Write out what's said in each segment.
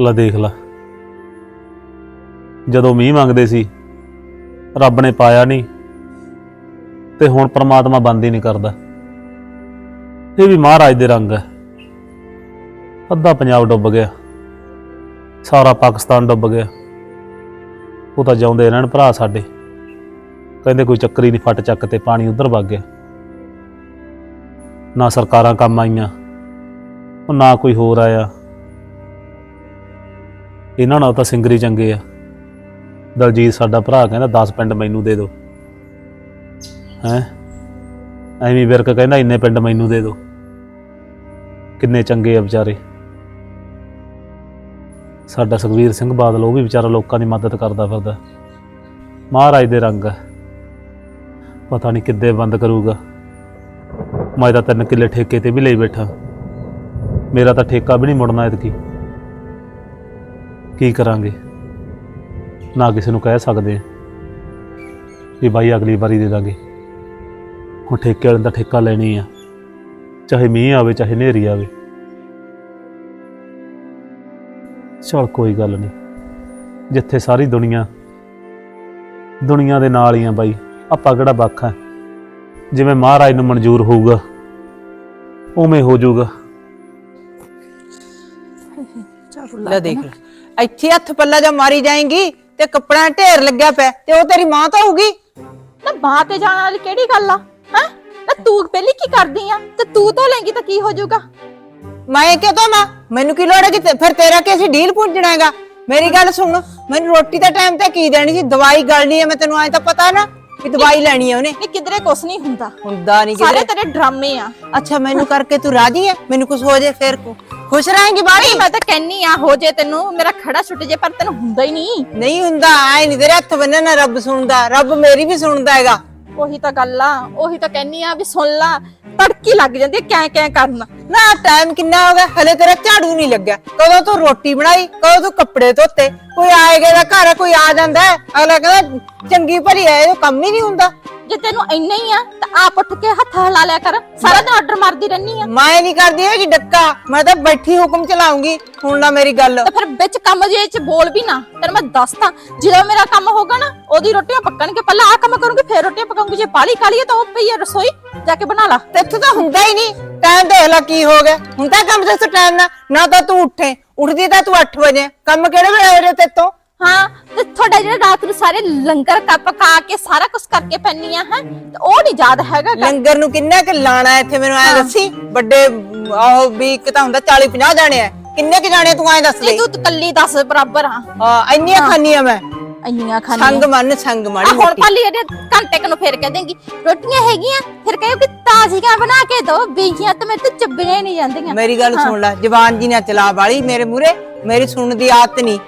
ਲੈ ਦੇਖ ਲਾ। ਜਦੋਂ ਮੀਂਹ ਮੰਗਦੇ ਸੀ, ਰੱਬ ਨੇ ਪਾਇਆ ਨਹੀਂ ਤੇ ਹੁਣ ਪ੍ਰਮਾਤਮਾ ਬੰਦ ਹੀ ਨਹੀਂ ਕਰਦਾ। ਇਹ ਵੀ ਮਹਾਰਾਜ ਦੇ ਰੰਗ ਹੈ। ਅੱਧਾ ਪੰਜਾਬ ਡੁੱਬ ਗਿਆ, ਸਾਰਾ ਪਾਕਿਸਤਾਨ ਡੁੱਬ ਗਿਆ। ਉਹ ਤਾਂ ਜਾਉਂਦੇ ਰਹਿਣ ਭਰਾ ਸਾਡੇ। ਕਹਿੰਦੇ ਕੋਈ ਚੱਕਰੀ ਨਹੀਂ, ਫਟ ਚੱਕ ਤੇ ਪਾਣੀ ਉਧਰ ਵਗ ਗਿਆ। ਨਾ ਸਰਕਾਰਾਂ ਕੰਮ ਆਈਆਂ, ਉਹ ਨਾ ਕੋਈ ਹੋਰ ਆਇਆ। ਇਹਨਾਂ ਨਾਲ ਤਾਂ ਸਿੰਗਰ ਹੀ ਚੰਗੇ ਆ। ਦਲਜੀਤ ਸਾਡਾ ਭਰਾ ਕਹਿੰਦਾ 10 ਪਿੰਡ ਮੈਨੂੰ ਦੇ ਦਿਓ ਹੈ? ਐਵੇਂ ਵਿਰਕ ਕਹਿੰਦਾ, ਇੰਨੇ ਪਿੰਡ ਮੈਨੂੰ ਦੇ ਦਿਓ ਕਿੰਨੇ ਚੰਗੇ ਆ ਵਿਚਾਰੇ। ਸਾਡਾ ਸੁਖਵੀਰ ਸਿੰਘ ਬਾਦਲ, ਉਹ ਵੀ ਵਿਚਾਰਾ ਲੋਕਾਂ ਦੀ ਮਦਦ ਕਰਦਾ ਫਿਰਦਾ। ਮਹਾਰਾਜ ਦੇ ਰੰਗ ਆ। ਪਤਾ ਨਹੀਂ ਕਿੱਦੇ ਬੰਦ ਕਰੂਗਾ। ਮੈਂ ਤਾਂ ਤਿੰਨ ਕਿੱਲੇ ਠੇਕੇ ਤੇ ਵੀ ਲਈ ਬੈਠਾ। ਮੇਰਾ ਤਾਂ ਠੇਕਾ ਵੀ ਨਹੀਂ ਮੁੜਨਾ ਇਤਕੀ ਕੀ ਕਰਾਂਗੇ? ਨਾ ਕਿਸੇ ਨੂੰ ਕਹਿ ਸਕਦੇ ਆ ਵੀ ਬਾਈ ਅਗਲੀ ਵਾਰੀ ਦੇ ਦਾਂਗੇ। ਹੁਣ ਠੇਕੇ ਵਾਲੇ ਦਾ ਠੇਕਾ ਲੈਣੀ ਆ। ਚਾਹੇ ਮੀਂਹ ਆਵੇ, ਚਾਹੇ ਹਨੇਰੀ ਆਵੇ। ਚਲ ਕੋਈ ਗੱਲ ਨਹੀਂ। ਜਿੱਥੇ ਸਾਰੀ ਦੁਨੀਆ ਦੁਨੀਆ ਦੇ ਨਾਲ ਹੀ ਆ ਬਾਈ। ਆਪਾਂ ਕਿਹੜਾ ਵੱਖ ਆ? ਜਿਵੇਂ ਮਹਾਰਾਜ ਨੂੰ ਮਨਜ਼ੂਰ ਹੋਊਗਾ, ਉਵੇਂ ਹੋ ਜਾਊਗਾ। ਲੈ ਦੇਖ ਲੈ। ਇੱਥੇ ਹੱਥ ਪੱਲਾ ਜਾ ਮਾਰੀ ਜਾਏਂਗੀ ਤੇ ਕੱਪੜਾ ਢੇਰ ਲੱਗਿਆ ਪਿਆ ਤੇ ਉਹ ਤੇਰੀ ਮਾਂ ਤਾਂ ਹੋਊਗੀ। ਨਾ ਬਾਹ ਤੇ ਜਾਣ ਵਾਲੀ ਕਿਹੜੀ ਗੱਲ ਆ? ਹੈ? ਨਾ ਤੂੰ ਪਹਿਲੀ ਕੀ ਕਰਦੀ ਆ? ਤੇ ਤੂੰ ਧੋ ਲੇਂਗੀ ਤਾਂ ਕੀ ਹੋ ਜਾਊਗਾ? ਮੈਂ ਕਿਉਂ ਤਾਂ ਮਾਂ? ਮੈਨੂੰ ਕੀ ਲੋੜ ਹੈ ਕਿ ਤੇ- ਫਿਰ ਤੇਰਾ ਕੀ ਅਸੀਂ ਡੀਲ ਪੁੱਜਣਾ ਹੈਗਾ? ਮੇਰੀ ਗੱਲ ਸੁਣ ਮੈਨੂੰ ਰੋਟੀ ਦਾ ਟਾਈਮ ਤੇ ਕੀ ਦੇਣੀ ਸੀ? ਦਵਾਈ ਗਲਣੀ ਹੈ ਮੈਂ ਤੈਨੂੰ ਐ ਤਾਂ ਪਤਾ ਨਾ ਕਿ ਦਵਾਈ ਲੈਣੀ ਹੈ ਉਹਨੇ। ਨਹੀਂ ਕਿਧਰੇ ਕੁਛ ਨਹੀਂ ਹੁੰਦਾ। ਹੁੰਦਾ ਨਹੀਂ ਸਾਰੇ ਤੇਰੇ ਡਰਾਮੇ ਆ। ਅੱਛਾ ਮੈਨੂੰ ਕਰਕੇ ਤੂੰ ਰਾਜੀ ਹੈ? ਮੈਨੂੰ ਕੁਝ ਹੋ ਜੇ ਫਿਰ ਕੁ- ਖੁਸ਼ ਰਹੇਂਗੀ ਬਾੜੀ ਮੈਂ ਤਾਂ ਕਹਿਨੀ ਆ ਹੋ ਜੇ ਤੈਨੂੰ ਮੇਰਾ ਖੜਾ ਛੁੱਟ ਜੇ ਪਰ ਤੈਨੂੰ ਹੁੰਦਾ ਹੀ ਨਹੀਂ। ਨਹੀਂ ਹੁੰਦਾ ਐ ਨਹੀਂ ਤੇਰੇ ਹੱਥ ਬੰਨਣਾ ਨਾ ਰੱਬ ਸੁਣਦਾ ਰੱਬ ਮੇਰੀ ਵੀ ਸੁਣਦਾ ਹੈਗਾ। ਉਹੀ ਤਾਂ ਗੱਲ ਆ ਉਹੀ ਤਾਂ ਕਹਿਨੀ ਆ ਵੀ ਸੁਣ ਲਾ ਤੜਕੀ ਲੱਗ ਜਾਂਦੀ ਆ ਕੈ ਕੈ ਕਰਨ। ਨਾ ਟਾਈਮ ਕਿੰਨਾ ਹੋ ਗਿਆ? ਹਲੇ ਤੇਰਾ ਝਾੜੂ ਨਹੀਂ ਲੱਗਿਆ। ਕਦੋਂ ਤੂੰ ਰੋਟੀ ਬਣਾਈ ਕਦੋਂ ਤੂੰ ਕੱਪੜੇ ਧੋਤੇ? ਕੋਈ ਆਏਗਾ ਦਾ ਘਰ ਕੋਈ ਆ ਜਾਂਦਾ ਹੈ, ਅਗਲਾ ਕਹਿੰਦਾ ਚੰਗੀ ਭਲੀ ਹੈ ਇਹ ਕੰਮ ਹੀ ਨਹੀਂ ਹੁੰਦਾ। ਜੇ ਤੈਨੂੰ ਇੰਨਾ ਹੀ ਆ ਤਾਂ ਆਪ ਉੱਠ ਕੇ ਹੱਥ ਹਿਲਾ ਲਿਆ ਕਰ। ਸਾਰਾ ਦਿਨ ਆਰਡਰ ਮਾਰਦੀ ਰਹਿਨੀ ਆ। ਮੈਂ ਨਹੀਂ ਕਰਦੀ ਹੈਗੀ ਡੱਕਾ। ਮੈਂ ਤਾਂ ਬੈਠੀ ਹੁਕਮ ਚਲਾਉਂਗੀ। ਹੁਣ ਨਾ ਮੇਰੀ ਗੱਲ। ਤੇ ਫਿਰ ਵਿੱਚ ਕੰਮ ਜੇ ਚ ਬੋਲ ਵੀ ਨਾ ਤੈਨੂੰ ਮੈਂ ਦੱਸਦਾ ਜਦੋਂ ਮੇਰਾ ਕੰਮ ਹੋਗਾ ਨਾ ਉਹਦੀ ਰੋਟੀਆਂ ਪੱਕਣਗੇ ਪਹਿਲਾਂ ਆ ਕੰਮ ਕਰੂੰਗੀ ਫਿਰ ਰੋਟੀਆਂ ਪਕਾਉਂਗੀ। ਜੇ ਬਾਲੀ ਕਾਲੀ ਹੈ ਤਾਂ ਉਹ ਪਈ ਹੈ ਰਸੋਈ ਜਾ ਕੇ ਬਣਾ ਲਾ। ਤੇ ਇੱਥੇ ਤਾਂ ਹੁੰਦਾ ਹੀ ਨਹੀਂ। ਟਾਈਮ ਦੇਖ ਲੈ ਕੀ ਹੋ ਗਿਆ। ਹੁੰਦਾ ਕੰਮ ਦੱਸ ਟਾਈਮ ਨਾ ਨਾ ਤਾਂ ਤੂੰ ਉੱਠੇ। ਉੱਠਦੀ ਤਾਂ ਤੂੰ 8 ਵਜੇ। ਕੰਮ ਕਿਹੜੇ ਵੇਲੇ ਹੋ ਰਿਹਾ ਤੇਤੋਂ ਹਾਂ ਤੇ ਤੁਹਾਡਾ ਜਿਹੜਾ ਰਾਤ ਨੂੰ ਸਾਰੇ ਲੰਗਰ ਕੱਪ ਪਕਾ ਕੇ ਸਾਰਾ ਕੁਝ ਕਰਕੇ ਪੈਣੀ ਆ ਹੈ? ਤੇ ਉਹ ਨਹੀਂ ਯਾਦ ਹੈਗਾ ਗਾ। ਲੰਗਰ ਨੂੰ ਕਿੰਨਾ ਕਿ ਲਾਣਾ ਇੱਥੇ ਮੈਨੂੰ ਐ ਦੱਸੀ? ਵੱਡੇ ਆਹ ਵੀ ਇੱਕ ਤਾਂ ਹੁੰਦਾ 40 50 ਜਾਣੇ ਆ। ਕਿੰਨੇ ਕਿ ਜਾਣੇ ਤੂੰ ਐ ਦੱਸ ਦੇ? ਨਹੀਂ ਤੂੰ ਤਾਂ ਕੱਲੀ 10 ਬਰਾਬਰ ਆ। ਹਾਂ ਇੰਨੀਆਂ ਖਾਨੀਆਂ ਮੈਂ। ਇੰਨੀਆਂ ਖਾਣੀਆਂ ਸੰਗ ਮੰਨ ਸੰਗ ਆ ਮਾੜੀ ਹੁਣ ਮੋਟੀ। ਕੱਲੀ ਇਹਦੇ ਘੰਟੇ ਕੁ ਨੂੰ ਫੇਰ ਕਹਿ ਦੇਂਗੀ ਰੋਟੀਆਂ ਹੈਗੀਆਂ? ਫਿਰ ਕਹੋ ਕਿ ਤਾਜ਼ੀਆਂ ਬਣਾ ਕੇ ਦੋ ਬੀਜੀਆਂ ਤੇ ਮੇਰੇ ਤੋਂ ਚੱਬੀਆਂ ਹੀ ਨਹੀਂ ਜਾਂਦੀਆਂ। ਮੇਰੀ ਗੱਲ ਸੁਣ ਲੈ ਜ਼ਬਾਨ ਜੀ ਨਾ ਚਲਾ ਵਾਲੀ ਮੇਰੇ ਮੂਰੇ ਮੇਰੀ ਸੁਣਨ ਦੀ ਆਦਤ ਨਹੀਂ।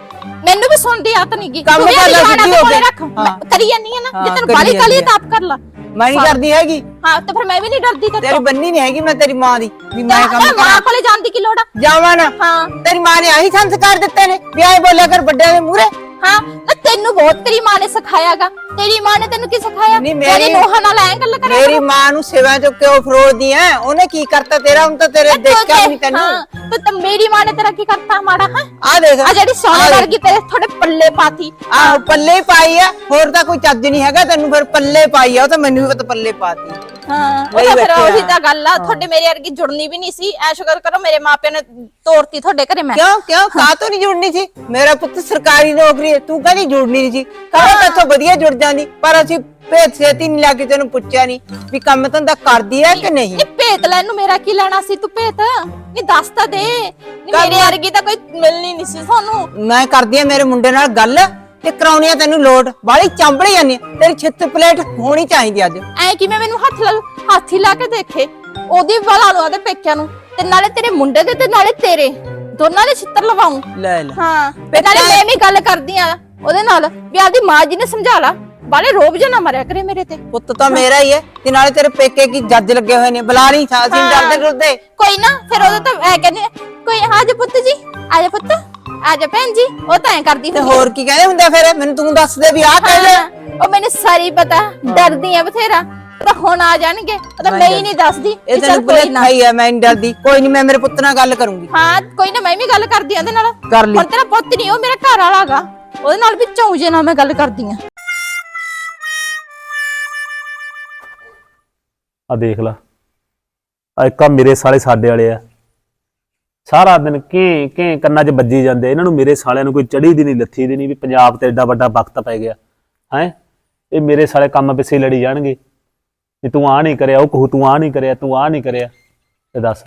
ਮੈਨੂੰ ਵੀ ਸੁਣਦੀ ਆਤ ਨਹੀਂ ਗਈ ਕੰਮ ਕਰ ਲੈ ਸਿੱਧੀ ਹੋ ਕੇ। ਮੈਂ। ਕਰੀ ਜਾਨੀ ਆ ਨਾ ਜੇ ਤੈਨੂੰ ਬਾਲੀ ਕਾਲੀ ਤਾਂ ਆਪ ਕਰ ਲਾ। ਮੈਂ ਨਹੀਂ ਕਰਦੀ ਹੈਗੀ। ਹਾਂ ਤੇ ਫਿਰ ਮੈਂ ਵੀ ਨਹੀਂ ਡਰਦੀ ਤੇ ਤੇਰੀ ਬੰਨੀ ਨਹੀਂ ਹੈਗੀ ਮੈਂ ਤੇਰੀ ਮਾਂ ਦੀ। ਵੀ ਮੈਂ ਕੰਮ ਮਾਂ ਕਰਾਂ। ਕੋਲੇ ਜਾਣ ਦੀ ਕੀ ਲੋੜ ਆ? ਜਾਵਾਂ ਨਾ। ਹਾਂ। ਤੇਰੀ ਮਾਂ ਨੇ ਆਹੀ ਸੰਸਕਾਰ ਦਿੱਤੇ ਨੇ ਵੀ ਆਏ ਬੋਲਿਆ ਕਰ ਵੱਡਿਆਂ ਦੇ ਮੂਰੇ ਹਾਂ ਨਾ ਤੈਨੂੰ ਬਹੁਤ ਤੇਰੀ ਮਾਂ ਨੇ ਸਿਖਾਇਆਗਾ। ਤੇਰੀ ਮਾਂ ਨੇ ਤੈਨੂੰ ਕੀ ਸਿਖਾਇਆ? ਨਹੀਂ, ਮੇਰੀ- ਤੇਰੀ ਨੋਹਾਂ ਨਾਲ ਐਂ ਗੱਲ ਕਰਿਆ ਮੇਰੀ ਮਾਂ ਨੂੰ ਸੇਵਾ ਚੋਂ ਕਿਉਂ ਫਰੋੜਦੀ ਐ? ਉਹਨੇ ਕੀ ਕਰਤਾ ਤੇਰਾ? ਹੁਣ ਤਾਂ ਤੇਰੇ ਦੇਖਿਆ ਨਹੀਂ ਤੈਨੂੰ। ਹਾਂ ਤੇ ਤੇ ਮੇਰੀ ਮਾਂ ਨੇ ਤੇਰਾ ਕੀ ਕਰਤਾ ਮਾੜਾ ਹੈ? ਆ ਦੇਖ। ਆ ਜਿਹੜੀ ਸੋਨੇ ਆਹ ਦੇਖ। ਵਰਗੀ ਤੇਰੇ ਥੋੜੇ ਪੱਲੇ ਪਾਤੀ। ਆਹੋ ਪੱਲੇ ਹੀ ਪਾਈ ਆ ਹੋਰ ਤਾਂ ਕੋਈ ਚੱਜ ਨਹੀਂ ਹੈਗਾ ਤੈਨੂੰ ਫਿਰ ਪੱਲੇ ਪਾਈ ਆ ਉਹ ਤਾਂ ਮੈਨੂੰ ਵੀ ਪਤਾ ਪੱਲੇ ਪਾਤੀ। ਹਾਂ ਉਹ ਤਾਂ ਫਿਰ ਬੈਠੇ ਉਹੀ ਆ। ਤਾਂ ਗੱਲ ਆ ਤੁਹਾਡੇ ਮੇਰੇ ਵਰਗੀ ਜੁੜਨੀ ਵੀ ਨਹੀਂ ਸੀ। ਐ ਸ਼ੁਕਰ ਕਰੋ ਮੇਰੇ ਮਾਪਿਆਂ ਨੇ ਤੋਰਤੀ ਤੁਹਾਡੇ ਘਰੇ ਮੈਂ। ਕਿਉਂ ਕਿਉਂ? ਕਾ ਤੋਂ ਨਹੀਂ ਜੁੜਨੀ ਸੀ? ਮੇਰਾ ਪੁੱਤ ਸਰਕਾਰੀ ਨੌਕਰੀ ਹੈ ਤੂੰ ਕਹਿੰਦੀ ਜੁੜਨੀ ਨਹੀਂ ਸੀ। ਕਹਾਂ ਮੈਥੋਂ ਵਧੀਆ ਜੁੜ ਜਾਂਦੀ ਪਰ ਅਸੀਂ ਭੇਤ ਛੇਤੀ ਨਹੀਂ ਲਾ ਕੇ ਤੈਨੂੰ ਪੁੱਛਿਆ ਨਹੀਂ ਵੀ ਕੰਮ ਧੰਦਾ ਕਰਦੀ ਹੈ ਕਿ ਨਹੀਂ। ਨਹੀਂ ਭੇਤ ਲੈਣ ਨੂੰ ਮੇਰਾ ਕੀ ਲੈਣਾ ਸੀ ਤੂੰ ਭੇਤ? ਨਹੀਂ ਦੱਸ ਤਾਂ ਦੇ। ਨਹੀਂ ਮੇਰੇ। ਵਰਗੀ ਤਾਂ ਕੋਈ ਮਿਲਣੀ ਨਹੀਂ ਸੀ ਤੁਹਾਨੂੰ ਮੈਂ ਕਰਦੀ ਆ ਮੇਰੇ ਮੁੰਡੇ ਨਾਲ ਗੱਲ ਤੇ ਕਰਾਉਣੀ ਆ ਤੈਨੂੰ ਲੋਟ। ਬਾਲੀ ਚੰਬੜੀ ਜਾਂਦੀ ਆ। ਤੇਰੀ ਛਿੱਤ ਪਲੇਟ ਹੋਣੀ ਚਾਹੀਦੀ ਅੱਜ। ਐ ਕਿਵੇਂ ਮੈਨੂੰ ਹੱਥ ਲਾ ਹੱਥ ਹੀ ਲਾ ਕੇ ਦੇਖੇ। ਉਹਦੀ ਵਾਲਾ ਲਵਾ ਦੇ ਪੇਕਿਆਂ ਨੂੰ। ਤੇ ਨਾਲੇ ਤੇਰੇ ਮੁੰਡੇ ਦੇ ਤੇ ਨਾਲੇ ਤੇਰੇ। ਦੋਨਾਂ ਦੇ ਛਿੱਤਰ ਲਵਾਉਂ। ਲੈ ਲੈ। ਹਾਂ ਤੇ ਨਾਲੇ ਮੈਂ ਵੀ ਗੱਲ ਕਰਦੀ ਆ। ਉਹਦੇ ਨਾਲ ਵੀ ਆਪਦੀ ਮਾਂ ਜੀ ਨੇ ਸਮਝਾ ਲਾ। ਬਾਲੇ ਰੋਬ ਜਾਂ ਨਾ ਮਰਿਆ ਕਰੇ ਮੇਰੇ ਤੇ। ਪੁੱਤ ਤਾਂ ਮੇਰਾ ਹੀ ਹੈ। ਤੇ ਨਾਲੇ ਤੇਰੇ ਪੇਕੇ ਕੀ ਜੱਜ ਲੱਗੇ ਹੋਏ ਨੇ ਬੁਲਾ ਨਹੀਂ ਥਾ ਅਸੀਂ ਡਰਦੇ ਡਰਦੇ ਕੋਈ ਨਾ ਫਿਰ ਉਹਦੇ ਤਾਂ ਐ ਕਹਿੰਦੇ ਕੋਈ ਆ ਜਾ ਪੁੱਤ ਜੀ ਆ ਜਾ ਪੁੱਤ ਆ ਜਾ ਭੈਣ ਜੀ ਉਹ ਤਾਂ ਐ ਕਰਦੀ ਤੇ ਹੁੰਦੀ। ਹੋਰ ਕੀ ਕਹਿੰਦੇ ਹੁੰਦੇ ਆ ਫਿਰ? ਮੈਨੂੰ ਤੂੰ ਦੱਸ ਦੇ ਵੀ ਆਹ ਕਹਿ ਲੈ ਹਾਂ, ਉਹ ਮੈਨੂੰ ਸਾਰੀ ਪਤਾ ਡਰਦੀ ਆ ਬਥੇਰਾ। ਤਾਂ ਹੁਣ ਆ ਜਾਣਗੇ ਉਹ ਤਾਂ ਮੈਂ ਹੀ ਨਹੀਂ ਦੱਸਦੀ ਇਹ ਚੱਲ ਕੋਈ ਨਾ। ਹੀ ਹੈ ਮੈਂ ਨਹੀਂ ਡਰਦੀ। ਕੋਈ ਨਹੀਂ ਮੈਂ ਮੇਰੇ ਪੁੱਤ ਨਾਲ ਗੱਲ ਕਰੂੰਗੀ। ਹਾਂ ਕੋਈ ਨਾ ਮੈਂ ਵੀ ਗੱਲ ਕਰਦੀ ਆਂ ਉਹਦੇ ਨਾਲ। ਕਰ ਲਈ। ਹੁਣ ਤੇਰਾ ਪੁੱਤ ਨਹੀਂ ਉਹ ਮੇਰਾ ਘਰ ਵਾਲਾ ਗਾ ਉਹਦੇ ਨਾਲ ਵੀ ਚੌਂਜੇ ਨਾਲ ਮੈਂ ਗੱਲ ਕਰਦੀ ਆਂ। ਆ ਦੇਖ ਲਾ। ਆ ਇੱਕ ਮੇਰੇ ਸਾਲੇ ਸਾਡੇ ਵਾਲੇ ਆ। ਸਾਰਾ ਦਿਨ ਕੀ ਕੀ ਕੰਨਾਂ 'ਚ ਵੱਜੀ ਜਾਂਦੇ ਇਹਨਾਂ ਨੂੰ ਮੇਰੇ ਸਾਲਿਆਂ ਨੂੰ ਕੋਈ ਚੜੀ ਦੀ ਨਹੀਂ, ਲੱਥੀ ਦੀ ਨਹੀਂ ਵੀ ਪੰਜਾਬ ਤੇ ਐਡਾ ਵੱਡਾ ਵਕਤ ਪੈ ਗਿਆ। ਹੈ? ਇਹ ਮੇਰੇ ਸਾਲੇ ਕੰਮ ਪਿੱਛੇ ਹੀ ਲੜੀ ਜਾਣਗੇ। ਵੀ ਤੂੰ ਆ ਨਹੀਂ ਕਰਿਆ, ਉਹ ਕਹੂ ਤੂੰ ਆ ਨਹੀਂ ਕਰਿਆ, ਤੂੰ ਆ ਨਹੀਂ ਕਰਿਆ। ਤੇ ਦੱਸ।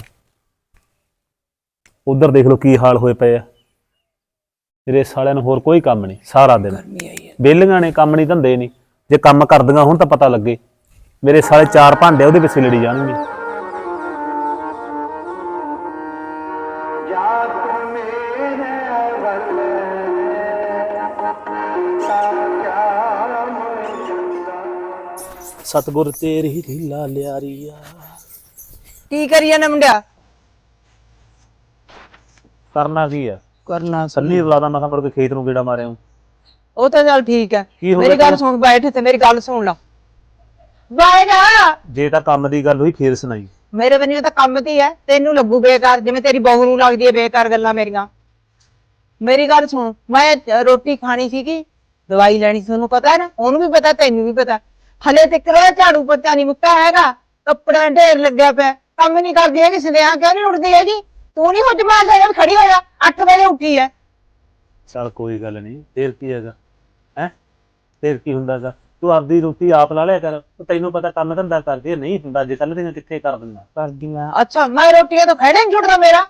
ਉਧਰ ਦੇਖ ਲਓ ਕੀ ਹਾਲ ਹੋਏ ਪਏ ਆ। ਮੇਰੇ ਸਾਲਿਆਂ ਨੂੰ ਹੋਰ ਕੋਈ ਕੰਮ ਨਹੀਂ ਸਾਰਾ ਦਿਨ। ਬੇਲੀਆਂ ਨੇ ਕੰਮ ਨਹੀਂ ਧੰਦੇ ਨਹੀਂ। ਜੇ ਕੰਮ ਕਰਦੀਆਂ ਹੁਣ ਤਾਂ ਪਤਾ ਲੱਗੇ। ਮੇਰੇ ਸਾਲੇ ਚਾਰ ਭਾਂਡੇ ਉਹਦੇ ਪਿੱਛੇ ਲੜੀ ਜਾਣਗੇ। ਸਤਗੁਰ ਤੇਰੀ ਢੀਲਾ ਲਿਆਰੀ ਆ ਕੀ ਕਰੀਏ ਨਾ ਮੁੰਡਿਆ? ਕਰਨਾ ਕੀ ਆ? ਕਰਨਾ ਸੰਨੀ ਬੁਲਾਦਾ ਮੈਂ ਕਿਹਾ ਮੁੜ ਕੇ ਖੇਤ ਨੂੰ ਗੇੜਾ ਮਾਰਿਆ ਉਹ ਤਾਂ ਚੱਲ ਠੀਕ ਹੈ। ਕੀ ਹੋ ਮੇਰੀ ਗਿਆ ਗੱਲ ਸੁਣ ਬੈਠ ਤੇ ਮੇਰੀ ਗੱਲ ਸੁਣ ਲਾ। ਬਾਈ ਨਾ। ਜੇ ਤਾਂ ਕੰਮ ਦੀ ਗੱਲ ਹੋਈ ਫੇਰ ਸੁਣਾਈ। ਮੇਰੇ ਬਣੀ ਤਾਂ ਕੰਮ ਤੇ ਹੀ ਹੈ। ਤੈਨੂੰ ਲੱਗੂ ਬੇਕਾਰ ਜਿਵੇਂ ਤੇਰੀ ਬਹੂ ਨੂੰ ਲੱਗਦੀ ਹੈ ਬੇਕਾਰ ਗੱਲਾਂ ਮੇਰੀਆਂ। ਮੇਰੀ ਗੱਲ ਸੁਣ ਮੈਂ ਰੋਟੀ ਖਾਣੀ ਸੀਗੀ ਦਵਾਈ ਲੈਣੀ ਸੀ ਤੁਹਾਨੂੰ ਪਤਾ ਹੈ ਨਾ? ਉਹਨੂੰ ਵੀ ਪਤਾ ਤੈਨੂੰ ਵੀ ਪਤਾ। ਹਲੇ ਤੱਕ ਉਹ ਝਾੜੂ ਪੱਤਾ ਨਹੀਂ ਮੁੱਕਾ ਹੈਗਾ। ਕੱਪੜਾ ਢੇਰ ਲੱਗਿਆ ਪਿਆ। ਕੰਮ ਨਹੀਂ ਕਰਦੀ ਹੈਗੀ ਸਨੇਹਾ ਕਿਉਂ ਨਹੀਂ ਉੱਠਦੀ ਹੈਗੀ? ਤੂੰ ਨਹੀਂ ਹੁੱਜ ਮਾਰਦਾ ਜਦ ਖੜੀ ਹੋਇਆ 8 ਵਜੇ ਉੱਠੀ ਹੈ ਚਲ ਕੋਈ ਗੱਲ ਨਹੀਂ ਫੇਰ ਕੀ ਹੈਗਾ? ਹੈ? ਫੇਰ ਕੀ ਹੁੰਦਾਗਾ? ਤੂੰ ਆਪਦੀ ਰੋਟੀ ਆਪ ਲਾ ਲਿਆ ਕਰ ਉਹ ਤੈਨੂੰ ਪਤਾ ਕੰਮ ਧੰਦਾ ਕਰਦੀ ਹੈ ਨਹੀਂ ਹੁੰਦਾ ਜੇ ਕੱਲ ਦੀਆਂ ਕਿੱਥੇ ਕਰ ਦਿੰਦਾ। ਕਰਦੀਆਂ ਅੱਛਾ ਮੈਂ ਰੋਟੀਆਂ ਤਾਂ ਖੜੇ ਨਹੀਂ ਛੁੱਟਦਾ ਮੇਰਾ।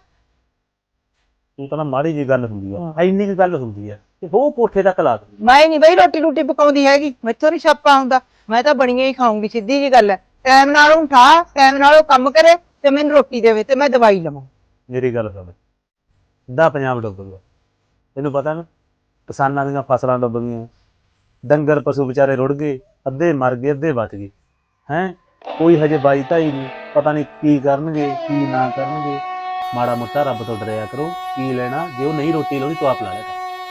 ਤੂੰ ਤਾਂ ਨਾ ਮਾੜੀ ਜੀ ਗੱਲ ਹੁੰਦੀ ਆ ਐਨੀ ਕੁ ਗੱਲ ਹੁੰਦੀ ਆ ਤੇ ਉਹ ਕੋਠੇ ਤੱਕ ਲਾ ਦਿੰਦੀ ਮੈਂ ਨਹੀਂ ਬਈ ਰੋਟੀ ਰੋਟੀ ਪਕਾਉਂਦੀ ਹੈਗੀ ਮੈਥੋਂ ਨਹੀਂ ਛਾਪਾ ਹੁੰਦਾ ਮੈਂ ਤਾਂ ਬਣੀਆਂ ਹੀ ਖਾਊਂਗੀ ਸਿੱਧੀ ਜੀ ਗੱਲ ਹੈ ਟਾਈਮ ਨਾਲ ਉਠਾ ਟਾਈਮ ਨਾਲ ਉਹ ਕੰਮ ਕਰੇ ਤੇ ਮੈਨੂੰ ਰੋਟੀ ਦੇਵੇ ਤੇ ਮੈਂ ਦਵਾਈ ਲਵਾਂ। ਮੇਰੀ ਗੱਲ ਸੁਣ। ਦਾ ਪੰਜਾਬ ਡੁੱਬ ਤੈਨੂੰ ਪਤਾ ਨਾ, ਕਿਸਾਨਾਂ ਦੀਆਂ ਫਸਲਾਂ ਡੁੱਬ ਗਈਆਂ। ਡੰਗਰ ਪਸ਼ੂ ਵਿਚਾਰੇ ਰੁੜ ਗਏ, ਅੱਧੇ ਮਰ ਗਏ, ਅੱਧੇ ਬਚ ਗਏ। ਹੈ? ਕੋਈ ਹਜੇ ਬਾਈਤਾ ਹੀ ਨਹੀਂ। ਪਤਾ ਨਹੀਂ ਕੀ ਕਰਨਗੇ, ਕੀ ਨਾ ਕਰਨਗੇ। ਮਾੜਾ ਮੋਟਾ ਰੱਬ ਤੋਂ ਡਰਿਆ ਕਰੋ, ਕੀ ਲੈਣਾ। ਜੇ ਉਹ ਨਹੀਂ ਰੋਟੀ ਲਾਉਣੀ, ਤੂੰ ਆਪ ਲਾ ਲੈ।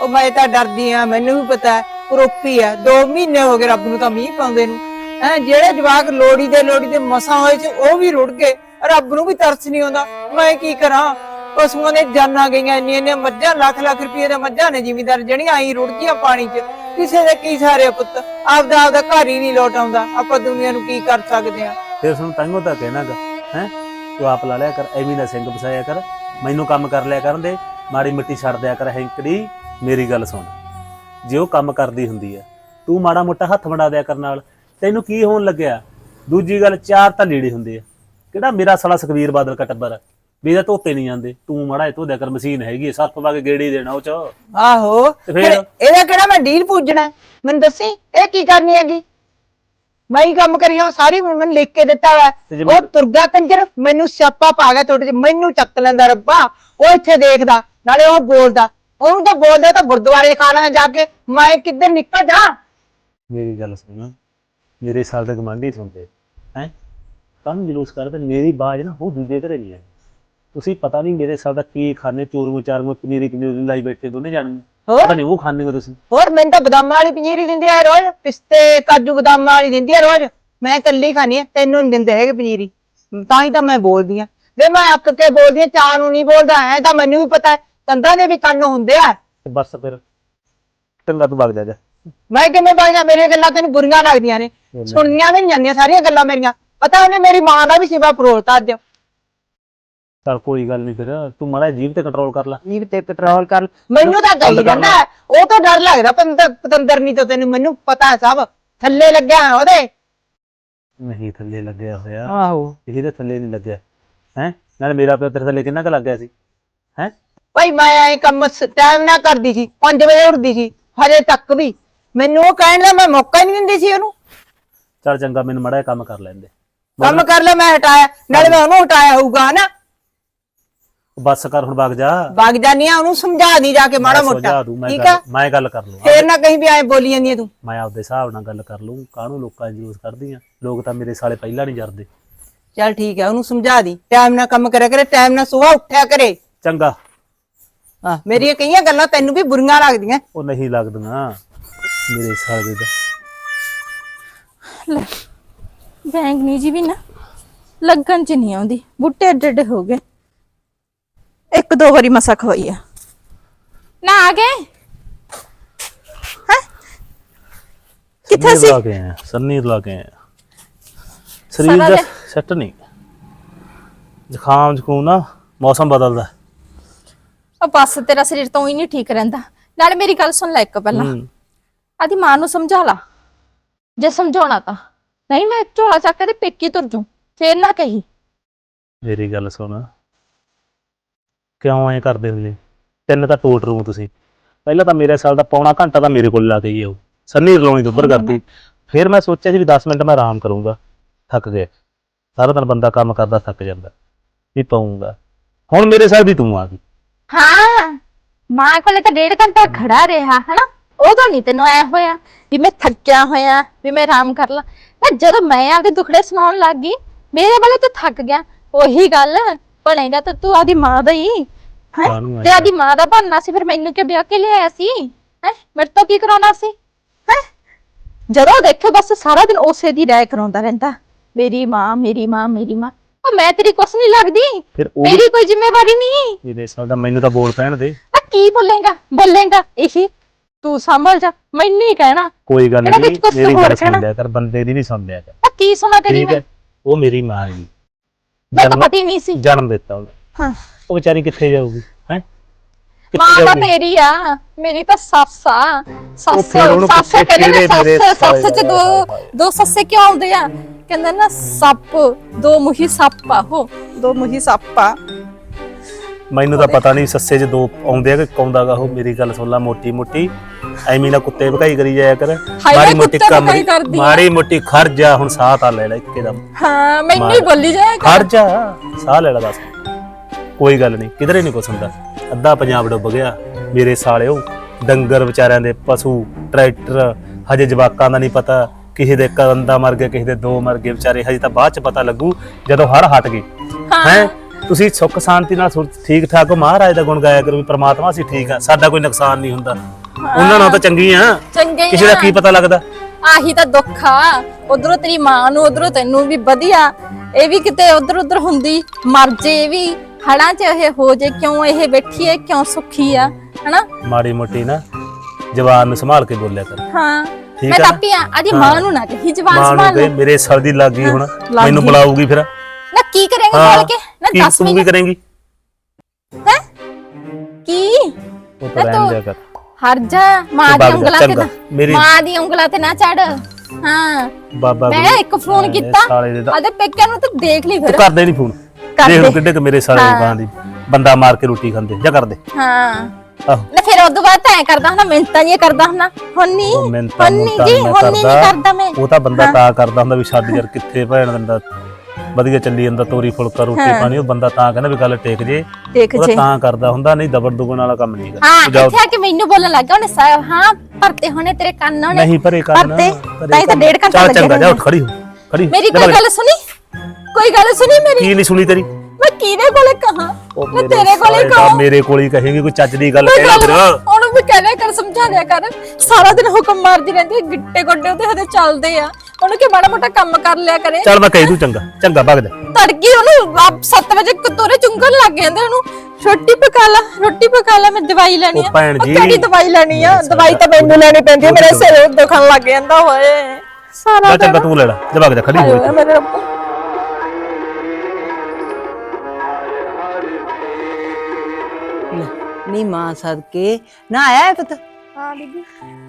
ਉਹ ਮੈਂ ਤਾਂ ਡਰਦੀ ਆ, ਮੈਨੂੰ ਵੀ ਪਤਾ ਹੈ ਕਰੋਪੀ ਆ। 2 ਮਹੀਨੇ ਹੋ ਗਏ ਰੱਬ ਨੂੰ ਤਾਂ ਮੀਂਹ ਪਾਉਂਦੇ ਨੂੰ। ਹੈ, ਜਿਹੜੇ ਜਵਾਕ ਲੋੜੀ ਦੇ ਲੋੜੀ ਦੇ ਮਸਾਂ ਹੋਏ ਸੀ, ਉਹ ਵੀ ਰੁੜ ਗਏ। ਰੱਬ ਨੂੰ ਵੀ ਤਰਸ ਨਹੀਂ ਆਉਂਦਾ। ਮੈਂ ਕੀ ਕਰਾਂ? ਪਸ਼ੂਆਂ ਦੇ ਜਾਨਾਂ ਗਈਆਂ, ਇੰਨੀਆਂ ਇੰਨੀਆਂ ਮੱਝਾਂ, ਲੱਖ ਲੱਖ ਰੁਪਏ ਦੇ ਮੱਝਾਂ ਨੇ ਜ਼ਿਮੀਦਾਰ, ਜਿਹੜੀਆਂ ਆਈ ਰੁੜ ਗਈਆਂ ਪਾਣੀ 'ਚ। ਕਿਸੇ ਦੇ ਕੀ ਸਾਰੇ ਪੁੱਤ? ਆਪਦਾ ਆਪਦਾ ਘਰ ਹੀ ਨਹੀਂ ਲੋਟ ਆਉਂਦਾ। ਆਪਾਂ ਦੁਨੀਆ ਨੂੰ ਕੀ ਕਰ ਸਕਦੇ ਆ ਫਿਰ ਸੁਣ ਤੰਗੋ ਤਾਂ ਕਹਿਣਾਗਾ ਹੈ? ਤੂੰ ਆਪ ਲਾ ਲਿਆ ਕਰ, ਐਵੇਂ ਨਾ ਸਿੰਘ ਬਸਾਇਆ ਕਰ। ਮੈਨੂੰ ਕੰਮ ਕਰ ਲਿਆ ਕਰਨ ਦੇ, ਮਾੜੀ ਮਿੱਟੀ ਛੱਡ ਦਿਆ ਕਰ, ਹੈਂਕੜੀ। ਮੇਰੀ ਗੱਲ ਸੁਣ, ਜੇ ਉਹ ਕੰਮ ਕਰਦੀ ਹੁੰਦੀ ਆ, ਤੂੰ ਮਾੜਾ ਮੋਟਾ ਹੱਥ ਵੰਡਾ ਦਿਆ ਕਰ ਨਾਲ। ਤੈਨੂੰ ਕੀ ਹੋਣ ਲੱਗਿਆ? ਦੂਜੀ ਗੱਲ, ਚਾਰ ਤਾਂ ਲੀੜੇ ਹੁੰਦੇ ਆ। ਕਿਹੜਾ ਮੇਰਾ ਸਾਲਾ ਸੁਖਵੀਰ ਬਾਦਲ ਕਾ ਟੱਬਰ ਵੀ ਇਹਦਾ ਧੋਤੇ ਨਹੀਂ ਜਾਂਦੇ। ਤੂੰ ਮਾੜਾ ਇਹ ਧੋਦਿਆ ਕਰ ਮਸ਼ੀਨ ਹੈਗੀ ਆ, ਸਰਫ ਪਾ ਕੇ ਗੇੜੀ ਦੇਣਾ ਉਹ ਚ। ਆਹੋ ਤੇ ਫਿਰ? ਫਿਰ ਇਹਦਾ ਕਿਹੜਾ ਮੈਂ ਡੀਲ ਪੂਜਣਾ? ਹੈ? ਮੈਨੂੰ ਦੱਸੀ ਇਹ ਕੀ ਕਰਨੀ ਹੈਗੀ? ਮੈਂ ਹੀ ਕੰਮ ਕਰੀ ਹਾਂ ਸਾਰੀ ਮੈਨੂੰ ਲਿਖ ਕੇ ਦਿੱਤਾ ਹੋਇਆ ਤੇ ਜੇ ਹੈ। ਉਹ ਤੁਰਗਾ ਕੰਜਰ ਮੈਨੂੰ ਸਿਆਪਾ ਪਾ ਗਿਆ ਤੁਹਾਡੇ ਚ ਮੈਨੂੰ ਚੱਕ ਲੈਂਦਾ ਰੱਬਾ। ਉਹ ਇੱਥੇ ਦੇਖਦਾ ਨਾਲੇ ਉਹ ਬੋਲਦਾ। ਉਹਨੂੰ ਤਾਂ ਬੋਲਦਾ ਤਾਂ ਗੁਰਦੁਆਰੇ ਖਾਣਾ ਜਾ ਕੇ। ਮੈਂ ਕਿੱਧਰ ਨਿਕਲ ਜਾ? ਮੇਰੀ ਗੱਲ ਸੁਣ। ਮੇਰੇ ਸਾਲ ਦੇ ਗਮਾਂਡੀ ਸੁਣਦੇ। ਹੈ ਕੰਮ ਜਲੂਸ ਕਰਦੇ ਮੇਰੀ ਬਾਜ ਨਾ ਉਹ ਦੂਜੇ ਘਰੇ ਨਹੀਂ ਆਈ। ਤੁਸੀਂ ਪਤਾ ਨਹੀਂ ਮੇਰੇ ਦਾ ਕੀ ਖਾਣੇ ਚੋਰੂ ਚਾਰੂ ਪਨੀਰੀ ਪਨੀਰੀ ਲਾਈ ਬੈਠੇ ਦੋਨੇ ਜਾਣੇ। ਹੋਰ? ਪਤਾ ਨਹੀਂ ਉਹ ਖਾਣੇ ਹੋ ਤੁਸੀਂ। ਹੋਰ ਮੈਨੂੰ ਤਾਂ ਬਦਾਮਾਂ ਵਾਲੀ ਪਨੀਰੀ ਦਿੰਦੀ ਆ ਰੋਜ਼ ਪਿਸਤੇ ਕਾਜੂ ਬਦਾਮਾਂ ਵਾਲੀ ਦਿੰਦੀ ਆ ਰੋਜ਼। ਮੈਂ ਇਕੱਲੀ ਖਾਣੀ ਆ ਤੈਨੂੰ ਨਹੀਂ ਦਿੰਦੇ ਹੈਗੇ ਪਨੀਰੀ। ਤਾਂ ਹੀ ਤਾਂ ਮੈਂ ਬੋਲਦੀ ਆ। ਵੇ ਮੈਂ ਅੱਕ ਕੇ ਬੋਲਦੀ ਆ ਚਾਹ ਨੂੰ ਨਹੀਂ ਬੋਲਦਾ ਐ ਤਾਂ ਮੈਨੂੰ ਵੀ ਪਤਾ ਹੈ ਕੰਧਾਂ ਦੇ ਵੀ ਕੰਨ ਹੁੰਦੇ ਆ। ਤੇ ਬਸ ਫਿਰ ਟੰਗਾ ਤੂੰ ਵਗ ਜਾ ਜਾ। ਮੈਂ ਕਿਵੇਂ ਬਾਈਆਂ ਮੇਰੀਆਂ ਗੱਲਾਂ ਤੈਨੂੰ ਬੁਰੀਆਂ ਲੱਗਦੀਆਂ ਨੇ। ਸੁਣਨੀਆਂ ਵੀ ਨਹੀਂ ਜਾਂਦੀਆਂ ਸਾਰੀਆਂ ਗੱਲਾਂ ਮੇਰੀਆਂ। ਪਤਾ ਉਹਨੇ ਮੇਰੀ ਮਾਂ ਦਾ ਵੀ ਸਿਵਾ ਪਰੋਲਤਾ ਅੱਜ। ਚਲ ਕੋਈ ਗੱਲ ਨਹੀਂ ਫਿਰ ਤੂੰ ਮਾੜਾ ਜਿਹਾ ਜੀਭ ਤੇ ਕੰਟਰੋਲ ਕਰ ਲੈ। ਜੀਵ ਤੇ ਕੰਟਰੋਲ ਕਰ ਮੈਨੂੰ ਤਾਂ ਗਈ ਜਾਂਦਾ। ਉਹ ਤਾਂ ਡਰ ਲੱਗਦਾ ਪਤੰਦਰ ਪਤੰਦਰ ਨਹੀਂ ਤਾਂ ਤੈਨੂੰ ਮੈਨੂੰ ਪਤਾ ਹੈ ਸਭ। ਥੱਲੇ ਲੱਗਿਆ ਹੈ ਉਹਦੇ। ਨਹੀਂ ਥੱਲੇ ਲੱਗਿਆ ਹੋਇਆ। ਆਹੋ। ਇਹਦੇ ਥੱਲੇ ਨਹੀਂ ਲੱਗਿਆ। ਹੈ? ਨਾਲੇ ਮੇਰਾ ਪਿਓ ਤੇਰੇ ਥੱਲੇ ਕਿੰਨਾ ਕੁ ਲੱਗ ਗਿਆ ਸੀ? ਹੈ? ਭਾਈ ਮੈਂ ਐ ਕੰਮ ਟਾਈਮ ਨਾ ਕਰਦੀ ਸੀ 5 ਵਜੇ ਉੱਠਦੀ ਸੀ ਹਜੇ ਤੱਕ ਵੀ। ਮੈਨੂੰ ਉਹ ਕਹਿਣ ਦਾ ਮੈਂ ਮੌਕਾ ਹੀ ਨਹੀਂ ਦਿੰਦੀ ਸੀ ਉਹਨੂੰ। ਚਲ ਚੰਗਾ ਮੈਨੂੰ ਮਾੜਾ ਜਿਹਾ ਕੰਮ ਕਰ ਲੈਂਦੇ ਕੰਮ ਕਰ ਲੈ ਮੈਂ ਹਟਾਇਆ ਨਾਲੇ ਮੈਂ ਉਹਨੂੰ ਹਟਾਇਆ ਹੋਊਗਾ ਨਾ ਬਸ ਕਰ ਹੁਣ ਵਗ ਜਾ। ਵਗ ਜਾਨੀ ਆ ਉਹਨੂੰ ਸਮਝਾ ਦੀ ਜਾ ਕੇ ਮਾੜਾ ਮੋਟਾ। ਠੀਕ ਆ? ਮੈਂ ਗੱਲ ਕਰ ਲੂੰ। ਫੇਰ ਨਾ ਕਹੀਂ ਵੀ ਐ ਬੋਲੀ ਜਾਂਦੀ ਆ ਤੂੰ। ਮੈਂ ਆਪਦੇ ਹਿਸਾਬ ਨਾਲ ਗੱਲ ਕਰ ਲੂੰ ਕਾਹਨੂੰ ਲੋਕਾਂ ਦੀ ਜਲੂਸ ਕਰਦੀ ਆ? ਲੋਕ ਤਾਂ ਮੇਰੇ ਸਾਲੇ ਪਹਿਲਾਂ ਨਹੀਂ ਜਰਦੇ। ਚੱਲ ਠੀਕ ਹੈ ਉਹਨੂੰ ਸਮਝਾ ਦੀ। ਟਾਈਮ ਨਾਲ ਕੰਮ ਕਰਿਆ ਕਰੇ ਟਾਈਮ ਨਾਲ ਸੁਬਾਹ ਉੱਠਿਆ ਕਰੇ। ਚੰਗਾ। ਹਾਂ ਮੇਰੀਆਂ ਕਈਆਂ ਗੱਲਾਂ ਤੈਨੂੰ ਵੀ ਬੁਰੀਆਂ ਲੱਗਦੀਆਂ। ਉਹ ਨਹੀਂ ਲੱਗਦੀਆਂ। ਮੇਰੇ ਸਾਲੇ ਦਾ। ਬੈਂਗਣੀ ਜੀ ਵੀ ਨਾ। ਲੱਗਣ ਚ ਨਹੀਂ ਆਉਂਦੀ। ਬੁੱਟੇ ਏਡੇ ਏਡੇ ਹੋ ਗਏ। ਇੱਕ ਦੋ ਵਾਰੀ ਮਸਾ ਖਵਾਈ ਆ। ਨਾ ਆ ਗਏ? ਹੈ? ਕਿੱਥੇ ਸੀ? ਲਾ ਕੇ ਆਇਆ ਸੰਨੀ ਲਾ ਕੇ ਆਇਆ ਸਰੀਰ ਸਾਰਾ ਦਾ ਦਿਨ- ਸੈੱਟ ਨਹੀਂ। ਜ਼ੁਕਾਮ ਜ਼ੁਕੂਮ ਨਾ ਮੌਸਮ ਬਦਲਦਾ। ਉਹ ਬਸ ਤੇਰਾ ਸਰੀਰ ਤੋਂ ਹੀ ਨਹੀਂ ਠੀਕ ਰਹਿੰਦਾ। ਨਾਲੇ ਮੇਰੀ ਗੱਲ ਸੁਣ ਲੈ ਇੱਕ ਪਹਿਲਾਂ। ਹੂੰ। ਆਦੀ ਮਾਂ ਨੂੰ ਸਮਝਾ ਲਾ। ਜੇ ਸਮਝਾਉਣਾ ਤਾਂ। ਨਹੀਂ ਮੈਂ ਝੋਲਾ ਚੱਕ ਕੇ ਤੇ ਪੇਕੀ ਤੁਰ ਜੂ ਫੇਰ ਨਾ ਕਹੀ। ਮੇਰੀ ਗੱਲ ਸੁਣ। ਕਿਉਂ ਐ ਕਰਦੇ ਹੁੰਦੇ ਤਿੰਨ ਤਾਂ ਟੋਟ ਰੂ ਤੁਸੀਂ। ਪਹਿਲਾਂ ਤਾਂ ਮੇਰੇ ਸਾਲ ਦਾ ਪੌਣਾ ਘੰਟਾ ਤਾਂ ਮੇਰੇ ਕੋਲ ਲਾ ਕੇ ਹੀ ਆਉ ਸੰਨੀ ਰਲਾਉਣੀ ਦੁੱਬਰ ਕਰਤੀ ਫਿਰ ਮੈਂ ਸੋਚਿਆ ਸੀ ਵੀ 10 ਮਿੰਟ ਮੈਂ ਆਰਾਮ ਕਰੂੰਗਾ। ਥੱਕ ਗਿਆ। ਸਾਰਾ ਦਿਨ ਬੰਦਾ ਕੰਮ ਕਰਦਾ ਥੱਕ ਜਾਂਦਾ। ਵੀ ਪਾਉਂਗਾ ਹੁਣ ਮੇਰੇ ਸਾਲ ਦੀ ਤੂੰ ਆ ਗਈ। ਹਾਂ। ਮਾਂ ਕੋਲੇ ਤਾਂ ਡੇਢ ਘੰਟਾ ਖੜਾ ਰਿਹਾ ਹਨਾ? ਉਦੋਂ ਨਹੀਂ ਤੈਨੂੰ ਐ ਹੋਇਆ ਵੀ ਮੈਂ ਥੱਕਿਆ ਹੋਇਆ ਵੀ ਮੈਂ ਆਰਾਮ ਕਰ ਲਾਂ। ਨਾ ਜਦੋਂ ਮੈਂ ਆਪਦੇ ਦੁਖੜੇ ਸੁਣਾਉਣ ਲੱਗ ਗਈ ਮੇਰੇ ਵਾਲੇ ਤਾਂ ਥੱਕ ਗਿਆ। ਉਹੀ ਗੱਲ ਭਣੇਗਾ ਤਾਂ ਤੂੰ ਆਦੀ ਮਾਂ ਦਾ ਹੀ। ਹੈਂ? ਕਾਹਨੂੰ ਐਂ ਤੇ ਆਦੀ ਮਾਂ ਦਾ ਬਣਨਾ ਸੀ ਫਿਰ ਮੈਨੂੰ ਕਿ ਵਿਆਹ ਕੇ ਲਿਆਇਆ ਸੀ? ਹੈ? ਮੇਰੇ ਤੋਂ ਕੀ ਕਰਾਉਣਾ ਸੀ? ਹੈ? ਜਦੋਂ ਦੇਖੋ ਬਸ ਸਾਰਾ ਦਿਨ ਉਸੇ ਦੀ ਰਾਇ ਕਰਾਉਂਦਾ ਰਹਿੰਦਾ। ਮੇਰੀ ਮਾਂ ਮੇਰੀ ਮਾਂ ਮੇਰੀ ਮਾਂ। ਉਹ ਮੈਂ ਤੇਰੀ ਕੁਛ ਨਹੀਂ ਲੱਗਦੀ। ਫਿਰ ਉਹ ਮੇਰੀ ਕੋਈ ਜ਼ਿੰਮੇਵਾਰੀ ਨਹੀਂ। ਇਹਦੇ ਸਾਲ ਦਾ ਮੈਨੂੰ ਤਾਂ ਬੋਲ ਪੈਣ ਦੇ। ਆ ਕੀ ਬੋਲੇਗਾ? ਬੋਲੇਗਾ ਇਹੀ। ਤੂੰ ਸੰਭਲ ਜਾ ਮੈਨੂੰ ਨਹੀਂ ਕਹਿਣਾ। ਕੋਈ ਗੱਲ ਇਹਦਾ ਨਹੀਂ ਕੁਛ ਮੇਰੀ ਹੋਰ ਗੱਲ ਸੁਣ ਕਹਿਣਾ। ਲਿਆ ਕਰ ਬੰਦੇ ਦੀ ਨਹੀਂ ਸੁਣ ਲਿਆ ਕਰ। ਆ ਕੀ ਸੁਣਾ ਠੀਕ ਮੈਂ? ਹੈ ਉਹ ਮੇਰੀ ਮਾਂ ਹੈ ਮੈਂ ਤਾਂ ਜਨਮ ਪਤੀ ਨਹੀਂ ਸੀ। ਜਨਮ ਦਿੱਤਾ ਉਹਨੇ। ਹਾਂ। ਉਹ ਵਿਚਾਰੀ ਕਿੱਥੇ ਜਾਊਗੀ ਹੈ? ਮਾਂ ਤਾਂ ਤੇਰੀ ਆ ਮੇਰੀ ਤਾਂ ਸੱਸ ਆ। ਸੱਸ ਉਹ ਫਿਰ ਉਹਨੂੰ ਸੱਸ ਕਹਿੰਦੇ ਨੇ ਕਿਹੜੇ ਸੱਸ ਸੱਸ ਚ ਦੋ। ਦੋ ਸੱਸੇ ਕਿਉਂ ਆਉਂਦੇ ਆ? ਕਹਿੰਦੇ ਨਾ ਸੱਪ ਦੋ ਮੁਹੀ ਸੱਪ ਆ ਉਹ। ਦੋ ਮੁਹੀ ਸੱਪ ਆ। ਮੈਨੂੰ ਤਾਂ ਪਤਾ ਨਹੀਂ ਸੱਸੇ 'ਚ ਦੋ ਆਉਂਦੇ ਆ ਕਿ ਕੌਂਦਾਗਾ ਉਹ ਮੇਰੀ ਗੱਲ ਸੁਣ ਲਾ ਮੋਟੀ ਮੋਟੀ। ਐਵੇਂ ਨਾ ਕੁੱਤੇ ਭਕਾਈ ਕਰੀ ਜਾਇਆ ਕਰ। ਹਾਏ ਕੁੱਤੇ ਭਕਾਈ ਕਰਦੀ ਆ। ਮਾੜੀ ਮੋਟੀ ਖੜ ਜਾ ਹੁਣ ਸਾਹ ਤਾਂ ਲੈ ਲੈ ਇੱਕਦਮ। ਹਾਂ ਮੈਨੂੰ ਹੀ ਬੋਲੀ ਜਾਇਆ ਕਰ। ਖੜ ਜਾ ਸਾਹ ਲੈ ਲੈ ਦੱਸ। ਕੋਈ ਗੱਲ ਨਹੀਂ ਕਿਧਰੇ ਨਹੀਂ ਕੁਛ ਹੁੰਦਾ। ਅੱਧਾ ਪੰਜਾਬ ਡੁੱਬ ਗਿਆ ਮੇਰੇ ਸਾਲਿਓ। ਡੰਗਰ ਵਿਚਾਰਿਆਂ ਦੇ ਪਸ਼ੂ ਟਰੈਕਟਰ ਹਜੇ ਜਵਾਕਾਂ ਦਾ ਨਹੀਂ ਪਤਾ। ਕਿਸੇ ਦੇ ਕੰਦਾ ਮਰ ਗਿਆ ਕਿਸੇ ਦੇ ਦੋ ਮਰ ਗਏ ਵਿਚਾਰੇ ਹਜੇ ਤਾਂ ਬਾਅਦ ਚ ਪਤਾ ਲੱਗੂ ਜਦੋਂ ਹੜ ਹਟ ਗਏ। ਹੈ? ਤੁਸੀਂ ਸੁੱਖ ਸ਼ਾਂਤੀ ਨਾਲ ਸੁਰ- ਠੀਕ ਠਾਕ ਹੋ ਮਹਾਰਾਜ ਦਾ ਗੁਣ ਗਾਇਆ ਕਰੋ ਵੀ ਪ੍ਰਮਾਤਮਾ ਅਸੀਂ ਠੀਕ ਆ ਸਾਡਾ ਕੋਈ ਨੁਕਸਾਨ ਨਹੀਂ ਹੁੰਦਾ। ਉਹਨਾਂ ਨਾਲ ਤਾਂ ਚੰਗੀ ਆ। ਚੰਗੇ ਕਿਸੇ ਦਾ ਆ। ਕੀ ਪਤਾ ਲੱਗਦਾ? ਆਹੀ ਤਾਂ ਦੁੱਖ ਆ। ਉਧਰੋਂ ਤੇਰੀ ਮਾਂ ਨੂੰ ਉਧਰੋਂ ਤੈਨੂੰ ਵੀ ਵਧੀਆ। ਇਹ ਵੀ ਕਿਤੇ ਉਧਰ ਉਧਰ ਹੁੰਦੀ। ਮਰ ਜੇ ਇਹ ਵੀ ਹੜਾਂ 'ਚ ਇਹ ਹੋ ਜੇ ਕਿਉਂ ਇਹ ਬੈਠੀ ਹੈ ਕਿਉਂ ਸੁਖੀ ਆ? ਹਨਾ? ਮਾੜੀ ਮੋਟੀ ਨਾ ਜਵਾਨ ਨੂੰ ਸੰਭਾਲ ਕੇ ਬੋਲਿਆ ਕਰ। ਹਾਂ। ਠੀਕ ਮੈਂ ਆ ਤਾਂ ਪਿਆ ਆਦੀ ਮਾਂ ਨੂੰ ਨਾ ਕਹੀ ਜਵਾਨ ਮਾਂ ਨੂੰ ਸੰਭਾਲ। ਮੇਰੇ ਸਰ ਦੀ ਲੱਗ ਹੁਣ। ਲੱਗ ਮੈਨੂੰ ਗਈ। ਬੁਲਾਊਗੀ ਫਿਰ। ਕੀ ਕਰੇਂਗੇ ਹਾਂ ਬੋਲ ਕੇ? ਨਾ ਕੀ ਦੱਸ ਤੂੰ ਕੀ ਮੈਨੂੰ। ਕਰੇਂਗੀ? ਹੈ? ਕੀ? ਉਹ ਤਾਂ ਰਹਿਣ ਕਰ। ਹਰ ਜਾ ਮਾਂ ਦੀ ਉਂਗਲਾਂ ਤੇ। ਨਾ ਮੇਰੀ- ਮਾਂ ਦੀ ਉਂਗਲਾਂ ਤੇ ਨਾ ਚੜ ਹਾਂ। ਬਾਬਾ ਮੈਂ ਇੱਕ ਫੋਨ ਕੀਤਾ। ਸਾਲੇ ਦੇ ਤਾਂ- ਆਦੇ ਪੇਕਿਆਂ ਨੂੰ ਤਾਂ ਦੇਖ ਲਈ ਫਿਰ। ਕਰਦੇ ਨਹੀਂ ਫੋਨ। ਦੇਖ ਦੇ। ਲਓ ਕਿੱਡੇ ਕੁ ਮੇਰੇ ਸਾਲੇ ਹਾਂ। ਦੀ। ਬੰਦਾ ਮਾਰ ਕੇ ਰੋਟੀ ਖਾਂਦੇ ਜਾ ਕਰਦੇ? ਹਾਂ। ਆਹੋ। ਨਾ ਫਿਰ ਉਦੋਂ ਬਾਅਦ ਤਾਂ ਐ ਕਰਦਾ ਹੁੰਦਾ ਮਿੰਤਾਂ ਜੀ ਕਰਦਾ ਹੁੰਦਾ। ਹੁਣ ਨਹੀਂ ਉਹ ਮਿੰਤਾ ਹੁਣ ਨਹੀਂ ਜੀ ਹੁਣ ਨਹੀਂ ਕਰਦਾ। ਮੈਂ। ਉਹ ਤਾਂ ਬੰਦਾ ਤਾਂ ਕਰਦਾ ਹੁੰਦਾ ਵੀ ਛੱਡ ਯਾਰ ਕਿੱਥੇ ਭੈਣ ਦਿੰਦਾ ਵਧੀਆ ਚੱਲੀ ਜਾਂਦਾ ਤੋਰੀ ਫੁਲਕਾ ਰੋਟੀ। ਪਾਣੀ ਉਹ ਬੰਦਾ ਤਾਂ ਕਹਿੰਦਾ ਵੀ ਗੱਲ ਟੇਕ ਜੇ। ਜੇ। ਤਾਂ ਕਰਦਾ ਹੁੰਦਾ ਨਹੀਂ ਦਬੜ ਦੁਗਣ ਵਾਲਾ ਕੰਮ ਨਹੀਂ ਹੈਗਾ। ਹਾਂ ਇੱਥੇ ਆ ਕੇ ਮੈਨੂੰ ਬੋਲਣ ਲੱਗਾ ਉਹਨੇ ਸਾ- ਹਾਂ ਭਰਤੇ ਹੋਣੇ ਤੇਰੇ ਕੰਨ ਉਹਨੇ ਨਹੀਂ ਭਰੇ ਕਰਨ ਭਰਤੇ? ਤਾਂ ਡੇਢ ਘੰਟਾ ਚੱਲ ਲੱਗਿਆ ਚੰਗਾ ਜਾ ਖੜੀ ਹੋ ਖੜੀ ਮੇਰੀ ਕੋਈ। ਗੱਲ ਸੁਣੀ? ਕੋਈ ਗੱਲ ਸੁਣੀ ਮੇਰੀ? ਕੀ ਨਹੀਂ ਸੁਣੀ ਤੇਰੀ? ਮੈਂ ਕਿਹਦੇ ਕੋਲੇ ਕਹਾ? ਮੈਂ ਤੇਰੇ ਕੋਲੇ ਕਹਾਂ? ਮੇਰੇ ਕੋਲ ਕਹੇਗੀ ਕੋਈ ਚੱਜ ਦੀ ਗੱਲ ਕਹਿਣਾ ਫਿਰ। ਉਹਨੂੰ ਵੀ ਕਹਿਣਾ ਕਰ ਸਮਝਾ ਦਿਆ ਕਰ। ਸਾਰਾ ਦਿਨ ਹੁਕਮ ਮਾਰਦੀ ਰਹਿੰਦੀ ਹੈ, ਗਿੱਟੇ ਗੋਡੇ ਉਹਦੇ ਹਦੇ ਚੱਲਦੇ ਆ। ਉਹਨੂੰ ਕਿ ਮਾੜਾ ਮੋਟਾ ਕੰਮ ਕਰ ਲਿਆ ਕਰੇ। ਚੱਲ ਮੈਂ ਕਹਿ ਦੂੰ ਚੰਗਾ ਚੰਗਾ ਭੱਗ ਜਾ। ਤੜਕੀ ਉਹਨੂੰ 7 ਵਜੇ ਕਤੋਰੇ ਚੁੰਗਣ ਲੱਗ ਜਾਂਦੇ ਉਹਨੂੰ। ਰੋਟੀ ਪਕਾ ਲਾ ਰੋਟੀ ਪਕਾ ਲਾ ਮੈਂ ਦਵਾਈ ਲੈਣੀ ਉਹ ਆ ਭੈਣ ਉਹ ਜੀ। ਕਿਹੜੀ ਦਵਾਈ ਲੈਣੀ ਆ? ਦਵਾਈ ਤਾਂ ਮੈਨੂੰ ਲੈਣੀ ਪੈਂਦੀ ਹੈ ਮੇਰੇ ਸਿਰ ਦੁਖਣ ਲੱਗ ਜਾਂਦਾ ਹੋਏ। ਸਾਰਾ ਚੰਗਾ ਤੂੰ ਲੈ ਲੈ ਜਾ ਭੱਗ ਜਾ ਖੜੀ ਹੋ ਹਾਏ। ਮੇਰੇ ਰੱਬਾ। ਨਹੀਂ ਮਾਂ ਸਦਕੇ। ਨਾ ਆਇਆ ਹੈ ਪੁੱਤ? ਹਾਂ ਬੀਬੀ।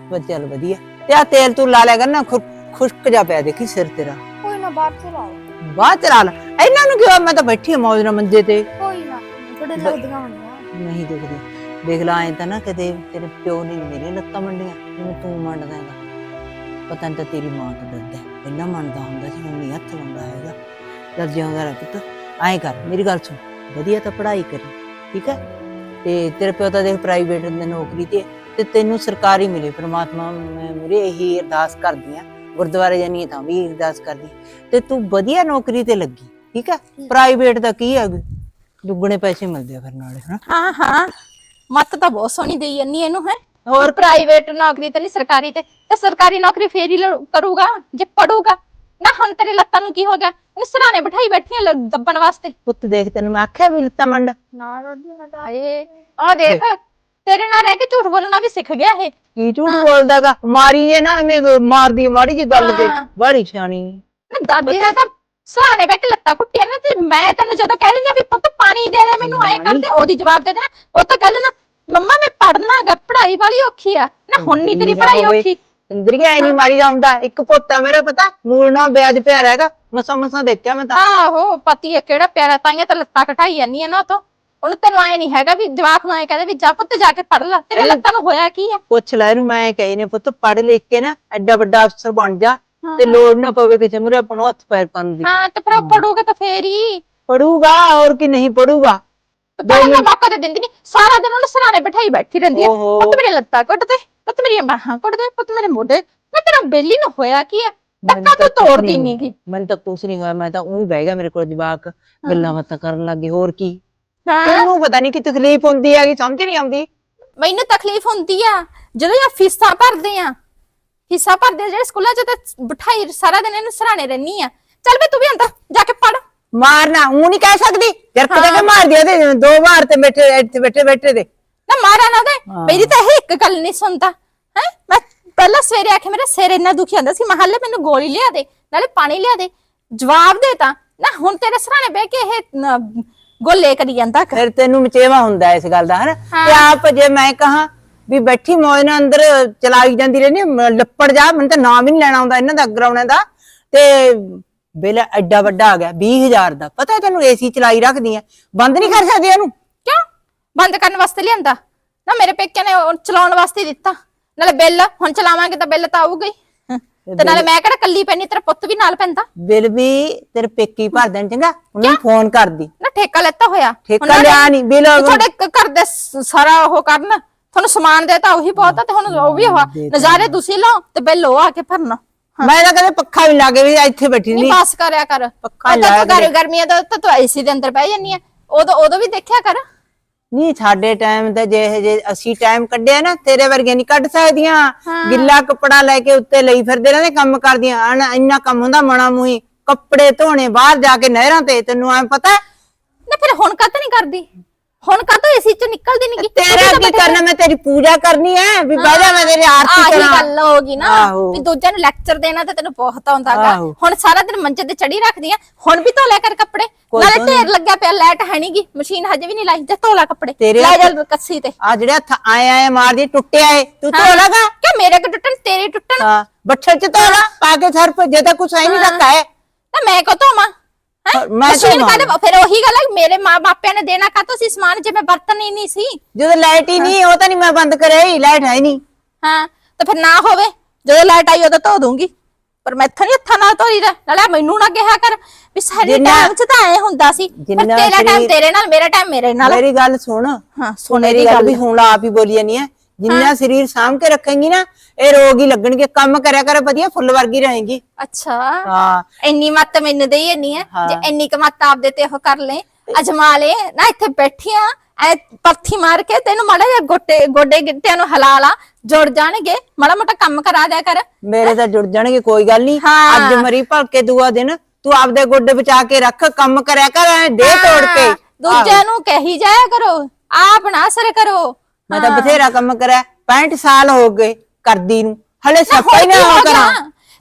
ਬਸ ਚੱਲ ਵਧੀਆ। ਤੇ ਆ ਤੇਲ ਤੂੰ ਲਾ ਲਿਆ ਕਰ ਨਾ ਖੁ- ਖੁਸ਼ਕ ਜਾ ਪਿਆ ਦੇਖੀ ਸਿਰ ਤੇਰਾ। ਕੋਈ ਨਾ ਬਾਹਰ ਤੋਂ ਲਾਓ ਬਾਅਦ ਚ ਲਾ ਲੈ। ਇਹਨਾਂ ਨੂੰ ਕਿਉਂ ਮੈਂ ਤਾਂ ਬੈਠੀ ਆ ਮੌਜ ਨਾਲ ਮੰਜੇ ਤੇ। ਕੋਈ ਨਾ ਥੋੜੇ ਲੱਗਦੀਆਂ ਨਹੀਂ ਦਿਖਦੀ। ਦੇਖ ਲਾ ਐ ਤਾਂ ਨਾ ਕਦੇ ਤੇਰੇ ਪਿਓ ਨੇ ਨੀ ਮੇਰੀਆਂ ਲੱਤਾਂ ਮੰਡੀਆਂ ਜਿਵੇਂ ਤੂੰ ਮੰਡਦਾ ਹੈਗਾ। ਪਤਾ ਨਹੀਂ ਤਾਂ ਤੇਰੀ ਮਾਂ ਤੋਂ ਡਰਦਾ ਹੈ। ਪਹਿਲਾਂ ਮੰਨਦਾ ਹੁੰਦਾ ਸੀ ਹੁਣ ਨਹੀਂ ਹੱਥ ਲਾਉਂਦਾ ਹੈਗਾ। ਜਦ ਜਿਉਂਦਾ ਰਹਿ ਪੁੱਤ ਐਂ ਕਰ ਮੇਰੀ ਗੱਲ ਸੁਣ। ਵਧੀਆ ਤਾਂ ਪੜ੍ਹਾਈ ਕਰੀ ਠੀਕ ਹੈ? ਤੇ ਤੇਰੇ ਪਿਓ ਤਾਂ ਦੇਖ ਪ੍ਰਾਈਵੇਟ ਦੇ ਨੌਕਰੀ ਤੇ ਤੇ ਤੈਨੂੰ ਸਰਕਾਰੀ ਮਿਲੇ ਪ੍ਰਮਾਤਮਾ ਮੈਂ ਮੁਰੇ ਇਹੀ ਅਰਦਾਸ ਕਰਦੀ ਆ ਗੁਰਦੁਆਰੇ ਜਾਨੀ ਤਾਂ ਵੀ ਅਰਦਾਸ ਕਰਦੀ ਤੇ ਤੂੰ ਵਧੀਆ ਨੌਕਰੀ ਤੇ ਲੱਗੀ ਠੀਕ ਹੈ। ਪ੍ਰਾਈਵੇਟ ਦਾ ਕੀ ਹੈ ਦੁੱਗਣੇ ਪੈਸੇ ਮਿਲਦੇ ਆ ਫਿਰ ਨਾਲੇ ਹਾਂ ਹਾਂ। ਮੱਤ ਤਾਂ ਬਹੁਤ ਸੋਹਣੀ ਦੇਈ ਜੰਨੀ ਇਹਨੂੰ ਹੈ? ਹੋਰ? ਪ੍ਰਾਈਵੇਟ ਨੌਕਰੀ ਤੇ ਨਹੀਂ ਸਰਕਾਰੀ ਤੇ। ਤੇ ਸਰਕਾਰੀ ਨੌਕਰੀ ਫੇਰ ਹੀ ਕਰੂਗਾ ਜੇ ਪੜੂਗਾ। ਨਾ ਹੁਣ ਤੇਰੇ ਲੱਤਾਂ ਨੂੰ ਕੀ ਹੋ ਗਿਆ? ਇਹਨੂੰ ਸਰਾਣੇ ਬਿਠਾਈ ਬੈਠੀ ਆ ਦੱਬਣ ਵਾਸਤੇ। ਪੁੱਤ ਦੇਖ ਤੈਨੂੰ ਮੈਂ ਆਖਿਆ ਵੀ ਲੱਤਾਂ ਮੰਡ। ਨਾ ਰੋਦੀ ਹਟਾਏ ਆ ਦੇਖ ਤੇਰੇ ਨਾਲ ਰਹਿ ਕੇ ਝੂਠ ਬੋਲਣਾ ਵੀ ਸਿੱਖ ਗਿਆ ਇਹ। ਕੀ ਝੂਠ ਬੋਲਦਾਗਾ? ਮਾਰੀ ਇਹ ਨਾ ਐਵੇਂ ਮਾਰਦੀ ਆ ਮਾੜੀ ਜੀ ਗੱਲ ਤੇ। ਹਾਂ। ਬੜੀ ਸਿਆਣੀ। ਨਾ ਦਾਦੀ ਨੇ ਤਾਂ ਸਰਾਣੇ ਬੈਠ ਕੇ ਲੱਤਾਂ ਕੁੱਟੀਆਂ ਨੇ ਤੇ ਮੈਂ ਤੈਨੂੰ ਜਦੋਂ ਕਹਿ ਰਹੀ ਆ ਵੀ ਪੁੱਤ ਪਾਣੀ ਦੇ ਦੇ ਮੈਨੂੰ ਐ ਕਰਦੇ ਉਹਦੀ ਜਵਾਬ ਦੇ ਦੇ। ਉਹ ਤਾਂ ਗੱਲ ਨਾ ਮੰਮਾ ਮੈਂ ਪੜਨਾ ਗਾ ਪੜ੍ਹਾਈ ਵਾਲੀ ਔਖੀ ਆ। ਨਾ ਹੁਣ ਨਹੀਂ ਤੇਰੀ ਪੜ੍ਹਾਈ ਔਖੀ। ਇੰਦਰੀਆ ਐ ਨਹੀਂ ਮਾਰੀ ਜਾਂਦਾ ਇੱਕ ਪੋਤਾ ਮੇਰਾ ਪਤਾ ਮੂਲ ਨਾਲ ਵਿਆਜ ਪਿਆ ਰਹੇਗਾ ਮਸਾ ਮਸਾ ਦੇਖਿਆ ਮੈਂ ਤਾਂ। ਆਹੋ ਪਤੀ ਹੈ ਕਿਹੜਾ ਪਿਆਰਾ ਤਾਈਆਂ ਤਾਂ ਲੱਤਾਂ ਘਟਾਈ ਜਾਂਦੀ ਆ ਨਾ ਉਹ ਤੋਂ। ਉਹਨੂੰ ਤੈਨੂੰ ਐ ਨਹੀਂ ਹੈਗਾ ਵੀ ਜਵਾਕ ਨੂੰ ਐ ਕਹਦੇ ਵੀ ਜਾ ਪੁੱਤ ਜਾ ਕੇ ਪੜ ਲੈ। ਤੇਰੇ ਲੱਤਾਂ ਨੂੰ ਹੋਇਆ ਕੀ ਆ? ਪੁੱਛ ਲੈ ਇਹਨੂੰ ਮੈਂ ਕਹੀ ਨੇ ਪੁੱਤ ਪੜ ਲਿਖ ਕੇ ਨਾ ਐਡਾ ਵੱਡਾ ਅਫਸਰ ਬਣ ਜਾ ਹਾਂ। ਤੇ ਲੋੜ ਨਾ ਪਵੇ ਕਿਸੇ ਮੁਰੇ ਆਪਣਾ ਹੱਥ ਪੈਰ ਪਾਉਣ ਦੀ। ਹਾਂ ਤੇ ਫਿਰ ਉਹ ਪੜੂਗਾ ਤਾਂ ਫੇਰ ਹੀ। ਪੜੂਗਾ ਔਰ ਕੀ ਨਹੀਂ ਪੜੂਗਾ। ਪਹਿਲਾਂ ਤਾਂ ਮੌਕਾ ਤੇ ਦਿੰਦੀ ਨਹੀਂ ਸਾਰਾ ਦਿਨ ਉਹਨੂੰ ਸਰਾਣੇ ਬਿਠਾਈ ਬੈਠੀ ਰਹਿੰਦੀ ਆ। ਓਹੋ। ਪੁੱਤ ਮੇਰੇ ਲੱਤਾਂ ਘੁੱਟ ਦੇ। ਪੁੱਤ ਮੇਰੀਆਂ ਬਾਹਾਂ ਘੁੱਟ ਦੇ ਪੁੱਤ ਮੇਰੇ ਮੋਢੇ। ਮੈਂ ਤੇਰਾ ਬੇਲੀ ਨੂੰ ਹੋਇਆ ਕੀ ਮੈਨੂੰ ਟੱਕਾ ਤਾਂ ਤੋੜਦੀ ਨਹੀਂ ਗੀ? ਮੈਨੂੰ ਤਾਂ ਕੁਛ ਨਹੀਂ ਹੋਇਆ ਮੈਂ ਤਾਂ ਉਹੀ ਬਹਿ ਗਿਆ ਮੇਰੇ ਕੋਲ ਜਵਾਕ ਗੱਲਾਂ ਬਾਤਾਂ ਕਰਨ ਲੱਗੇ ਹੋਰ ਕੀ? ਹਾਂ। ਤੈਨੂੰ ਪਤਾ ਨਹੀਂ ਕਿ ਤਕਲੀਫ ਹੁੰਦੀ ਹੈਗੀ ਸਮਝ ਨਹੀਂ ਆਉਂਦੀ। ਮੈਨੂੰ ਤਕਲੀਫ ਹੁੰਦੀ ਆ ਜਦੋਂ ਇਹ ਫੀਸਾਂ ਭਰਦੇ ਆ। ਫੀਸਾਂ ਭਰਦੇ ਆ ਜਿਹੜੇ ਸਕੂਲਾਂ 'ਚ ਤੇ ਬਿਠਾਈ ਸਾਰਾ ਦਿਨ ਇਹਨੂੰ ਸਰਾਣੇ ਰਹਿਣੀ ਆ। ਚੱਲ ਵੇ ਤੂੰ ਵੀ ਅੰਦਰ ਜਾ ਕੇ ਪੜ ਮਾਰਨਾ ਉਹ ਨਹੀਂ ਕਹਿ ਸਕਦੀ। ਜਰਕ ਦੇ ਕੇ ਮਾਰ ਦਿਆ ਤੇ ਦੋ ਵਾਰ ਤੇ ਬੈਠੇ ਬੈਠੇ ਬੈਠੇ ਦੇ ਨਾ ਮਾਰਾ ਨਾ ਦੇ। ਮੇਰੀ ਤਾਂ ਇਹ ਇੱਕ ਗੱਲ ਨਹੀਂ ਸੁਣਦਾ ਹੈ? ਮੈਂ ਪਹਿਲਾਂ ਸਵੇਰੇ ਆਖੇ ਮੇਰਾ ਸਿਰ ਇੰਨਾ ਦੁਖੀ ਜਾਂਦਾ ਸੀ ਮਹੱਲੇ ਮੈਨੂੰ ਗੋਲੀ ਲਿਆ ਦੇ ਨਾਲੇ ਪਾਣੀ ਲਿਆ ਦੇ ਜਵਾਬ ਦੇ ਤਾਂ। ਨਾ ਹੁਣ ਤੇਰੇ ਸਰਾਣੇ ਬਹਿ ਕੇ ਇਹ ਗੋਲੇ ਕਰੀ ਜਾਂਦਾ ਫਿਰ ਤੈਨੂੰ ਮਚੇਵਾ ਹੁੰਦਾ ਇਸ ਗੱਲ ਦਾ ਹਨਾ। ਤੇ ਆਪ ਜੇ ਮੈਂ ਕਹਾ ਵੀ ਬੈਠੀ ਮੌਜ ਨਾਲ ਅੰਦਰ ਚਲਾਈ ਜਾਂਦੀ ਰਹਿੰਦੀ ਮ- ਲੱਪੜ ਜਾ ਮੈਨੂੰ ਤਾਂ ਨਾਮ ਹੀ ਨਹੀਂ ਲੈਣਾ ਆਉਂਦਾ ਇਹਨਾਂ ਦਾ ਗਰਾਉਣੇ ਦਾ। ਤੇ ਬਿੱਲ ਐਡਾ ਵੱਡਾ ਆ ਗਿਆ 20000 ਦਾ। ਪਤਾ ਤੈਨੂੰ ਏਸੀ ਚਲਾਈ ਰੱਖਦੀ ਆ ਬੰਦ ਨਹੀਂ ਕਰ ਸਕਦੀ ਇਹਨੂੰ ਬੰਦ ਕਰਨ ਵਾਸਤੇ ਲਿਆਂਦਾ। ਨਾ ਮੇਰੇ ਪੇਕਿਆਂ ਨੇ ਉਹ ਚਲਾਉਣ ਵਾਸਤੇ ਦਿੱਤਾ। ਨਾਲੇ ਬਿੱਲ ਹੁਣ ਚਲਾਵਾਂਗੇ ਤਾਂ ਬਿੱਲ ਤਾਂ ਆਊਗਾ ਹੀ। ਤੇ ਨਾਲੇ ਮੈਂ ਕਿਹੜਾ ਕੱਲੀ ਪੈਣੀ ਤੇਰਾ ਪੁੱਤ ਵੀ ਨਾਲ ਪੈਂਦਾ। ਬਿੱਲ ਵੀ ਤੇਰੇ ਪੇਕੀ ਭਰ ਦੇਣ ਚੰਗਾ ਉਹਨੂੰ ਫੋਨ ਕਰਦੀ। ਨਾ ਠੇਕਾ ਲੈਤਾ ਹੋਇਆ। ਠੇਕਾ ਲਿਆ ਨੀ, ਬਿੱਲ- ਤੁਹਾਡੇ ਘਰ ਦੇ ਸਾਰਾ ਉਹ ਕਰਨ। ਤੁਹਾਨੂੰ ਸਮਾਨ ਦੇਤਾ ਉਹੀ ਬਹੁਤ ਆ ਤੇ ਹੁਣ ਉਹ ਵੀ ਹੋਆ ਨਜ਼ਾਰੇ ਤੁਸੀਂ ਲਓ ਤੇ ਬਿੱਲ ਉਹ ਆ ਕੇ ਭਰਨਾ। ਮੈਂ ਤਾਂ ਕਦੇ ਪੱਖਾ ਵੀ ਲਾ ਕੇ ਵੀ ਇੱਥੇ ਬੈਠੀ ਨਹੀਂ ਨਹੀਂ ਪਾਸ ਕਰਿਆ ਕਰ। ਤਾਂ ਲਾ ਤੂੰ ਗਰਮੀਆਂ ਦਾ ਤਾਂ ਤੂੰ ਏਸੀ ਦੇ ਅੰਦਰ ਬਹਿ ਜਾਨੀ ਆ। ਉਦੋਂ ਉਦੋਂ ਵੀ ਦੇਖਿਆ ਕਰ। ਨਹੀਂ ਸਾਡੇ ਟਾਈਮ ਤੇ ਜੇ ਜੇ ਅਸੀਂ ਟਾਈਮ ਕੱਢਿਆ ਨਾ ਤੇਰੇ ਵਰਗੇ ਨਹੀਂ ਕੱਢ ਸਕਦੀਆਂ। ਗਿੱਲਾ ਕੱਪੜਾ ਲੈ ਕੇ ਉੱਤੇ ਲਈ ਫਿਰਦੇ ਰਹਿੰਦੇ ਕੰਮ ਕਰਦੀਆਂ। ਅਣ ਇੰਨਾ ਕੰਮ ਹੁੰਦਾ ਮਣਾ ਮੂਹੀ। ਕੱਪੜੇ ਧੋਣੇ ਬਾਹਰ ਜਾ ਕੇ ਨਹਿਰਾਂ ਤੇ ਤੈਨੂੰ ਐ ਪਤਾ? ਨਾ ਫਿਰ ਹੁਣ ਕਾਹਤੋਂ ਨਹੀਂ ਕਰਦੀ? ਹੁਣ ਕਾਹਤੋਂ ਏਸੀ ਚੋਂ ਨਿਕਲਦੀ ਨਹੀਂ ਤੇਰਾ ਕੀ ਕਰਨਾ ਮੈਂ ਤੇਰੀ ਪੂਜਾ ਕਰਨੀ ਐ ਵੀ ਬਹਿ ਜਾ ਮੈਂ ਤੇਰੀ ਆਰਤੀ ਆਹੀ ਕਰਾਂ। ਗੱਲ ਹੋਗੀ ਨਾ ਆਹੋ। ਵੀ ਦੂਜਿਆਂ ਨੂੰ ਲੈਕਚਰ ਦੇਣਾ ਤੇ ਤੈਨੂੰ ਬਹੁਤ ਆਉਂਦਾਗਾ ਆਹੋ। ਹੁਣ ਸਾਰਾ ਦਿਨ ਮੰਜੇ ਤੇ ਚੜੀ ਰੱਖਦੀ ਆ ਹੁਣ ਵੀ ਧੋ ਲਿਆ ਕਰ ਕੱਪੜੇ। ਨਾਲੇ ਢੇਰ ਲੱਗਿਆ ਪਿਆ ਲਾਈਟ ਹੈ ਨਹੀਂਗੀ ਮਸ਼ੀਨ ਹਜੇ ਵੀ ਨਹੀਂ ਲਾਈ ਜਾ ਧੋ ਲੈ ਕੱਪੜੇ। ਤੇਰੇ ਲੈ ਜਾ ਕੱਸੀ ਤੇ। ਆ ਜਿਹੜੇ ਹੱਥ ਆਏ ਆਏ ਮਾਰਦੀ ਟੁੱਟਿਆ ਏ ਤੂੰ ਧੋ ਲਗਾ? ਕਿ ਮੇਰੇ ਕਿ ਟੁੱਟਣ ਤੇਰੇ ਟੁੱਟਣ? ਹਾਂ ਬੱਠਲ ਚ ਧੋ ਲਾ ਪਾ ਕੇ ਸਰਪ ਜੇ ਤਾਂ ਕੁਛ ਹੈ। ਨਹੀਂ ਰੱਖਾ ਹੈ ਤਾਂ ਮੈਂ ਕੋ ਧੋਵਾਂ? ਹੈਂ? ਮੈਂ ਮਸ਼ੀਨ ਧੋਵਾਂ। ਕੱਢ ਫਿਰ ਉਹੀ ਗੱਲ ਹੈ ਮੇਰੇ ਮਾਂ ਬਾਪਿਆਂ ਨੇ ਦੇਣਾ ਕਾਤੋਂ ਸੀ ਸਮਾਨ? ਜੇ ਮੈਂ ਵਰਤਨ ਹੀ ਨਹੀਂ ਸੀ। ਜਦੋਂ ਲਾਈਟ ਹੀ ਨਹੀਂ ਉਹ ਤਾਂ ਨਹੀਂ ਮੈਂ ਬੰਦ ਕਰਿਆ ਹੀ ਲਾਈਟ ਹੈ ਹੀ ਨਹੀਂ। ਹਾਂ ਤਾਂ ਫਿਰ ਨਾ ਹੋਵੇ। ਜਦੋਂ ਲਾਈਟ ਆਈ ਉਦੋਂ ਧੋ ਦੂੰਗੀ। ਪਰ ਮੈਥੋਂ ਨਹੀਂ ਹੱਥਾਂ ਨਾਲ ਧੋਈ ਦਾ। ਨਾਲੇ ਮੈਨੂੰ ਨਾ ਕਿਹਾ ਕਰ ਵੀ ਜਿੰਨਾ- ਟਾਈਮ 'ਚ ਤਾਂ ਐ ਹੁੰਦਾ ਸੀ। ਪਰ ਜਿੰਨਾ ਤੇਰਾ ਟਾਈਮ ਸਰੀਰ- ਤੇਰੇ ਨਾਲ ਮੇਰਾ ਟਾਈਮ ਮੇਰੇ ਨਾਲ। ਮੇਰੀ ਗੱਲ ਸੁਣ। ਹਾਂ ਸੋਨੇ ਮੇਰੀ ਗੱਲ ਵੀ ਹੁਣ ਆਪ ਹੀ ਬੋਲੀ ਜਾਨੀ ਹੈ ਜਿੰਨਾ ਸਰੀਰ ਸਾਂਭ ਕੇ ਰੱਖੇਂਗੀ ਨਾ ਇਹ ਰੋਗ ਹੀ ਲੱਗਣਗੇ। ਕੰਮ ਕਰਿਆ ਕਰ ਵਧੀਆ ਫੁੱਲ ਵਰਗੀ ਰਹੇਗੀ। ਅੱਛਾ। ਹਾਂ। ਇੰਨੀ ਮੱਤ ਮੈਨੂੰ ਦੇਈ ਇੰਨੀ ਹੈ। ਜੇ ਇੰਨੀ ਕ ਮੱਤ ਆਪਦੇ ਤੇ ਉਹ ਕਰ ਲੈ ਅਜਮਾ ਲੈ ਨਾ ਇੱਥੇ ਬੈਠੀਆਂ ਐ ਪੱਥੀ ਮਾਰ ਕੇ ਤੈਨੂੰ ਮਾੜਾ ਜਿਹਾ ਗੋਟੇ ਗੋਡੇ ਗਿੱਟਿਆਂ ਨੂੰ ਹਲਾ ਲਾ ਜੁੜ ਜਾਣਗੇ। ਮਾੜਾ ਮੋਟਾ ਕੰਮ ਕਰਾ ਦਿਆ ਕਰ। ਮੇਰੇ ਤਾਂ ਜੁੜ ਜਾਣਗੇ ਕੋਈ ਗੱਲ ਨਹੀਂ। ਅੱਜ ਮਰੀ ਭਲਕੇ ਦੂਆ ਦਿਨ ਤੂੰ ਆਪਦੇ ਗੋਡੇ ਬਚਾ ਕੇ ਰੱਖ ਕੰਮ ਕਰਿਆ ਕਰ ਐ ਦੇ ਤੋੜ ਕੇ। ਦੂਜਿਆਂ ਨੂੰ ਕਹੀ ਜਾਇਆ ਕਰੋ। ਆਪ ਨਾ ਅਸਰ ਕਰੋ। ਮੈਂ ਤਾਂ ਬਥੇਰਾ ਕੰਮ ਕਰਿਆ 65 ਸਾਲ ਹੋ ਗਏ ਕਰਦੀ ਨੂੰ। ਹਲੇ ਸੱਪਾ ਹੀ ਨਾ ਹੋ ਕਰਾਂ?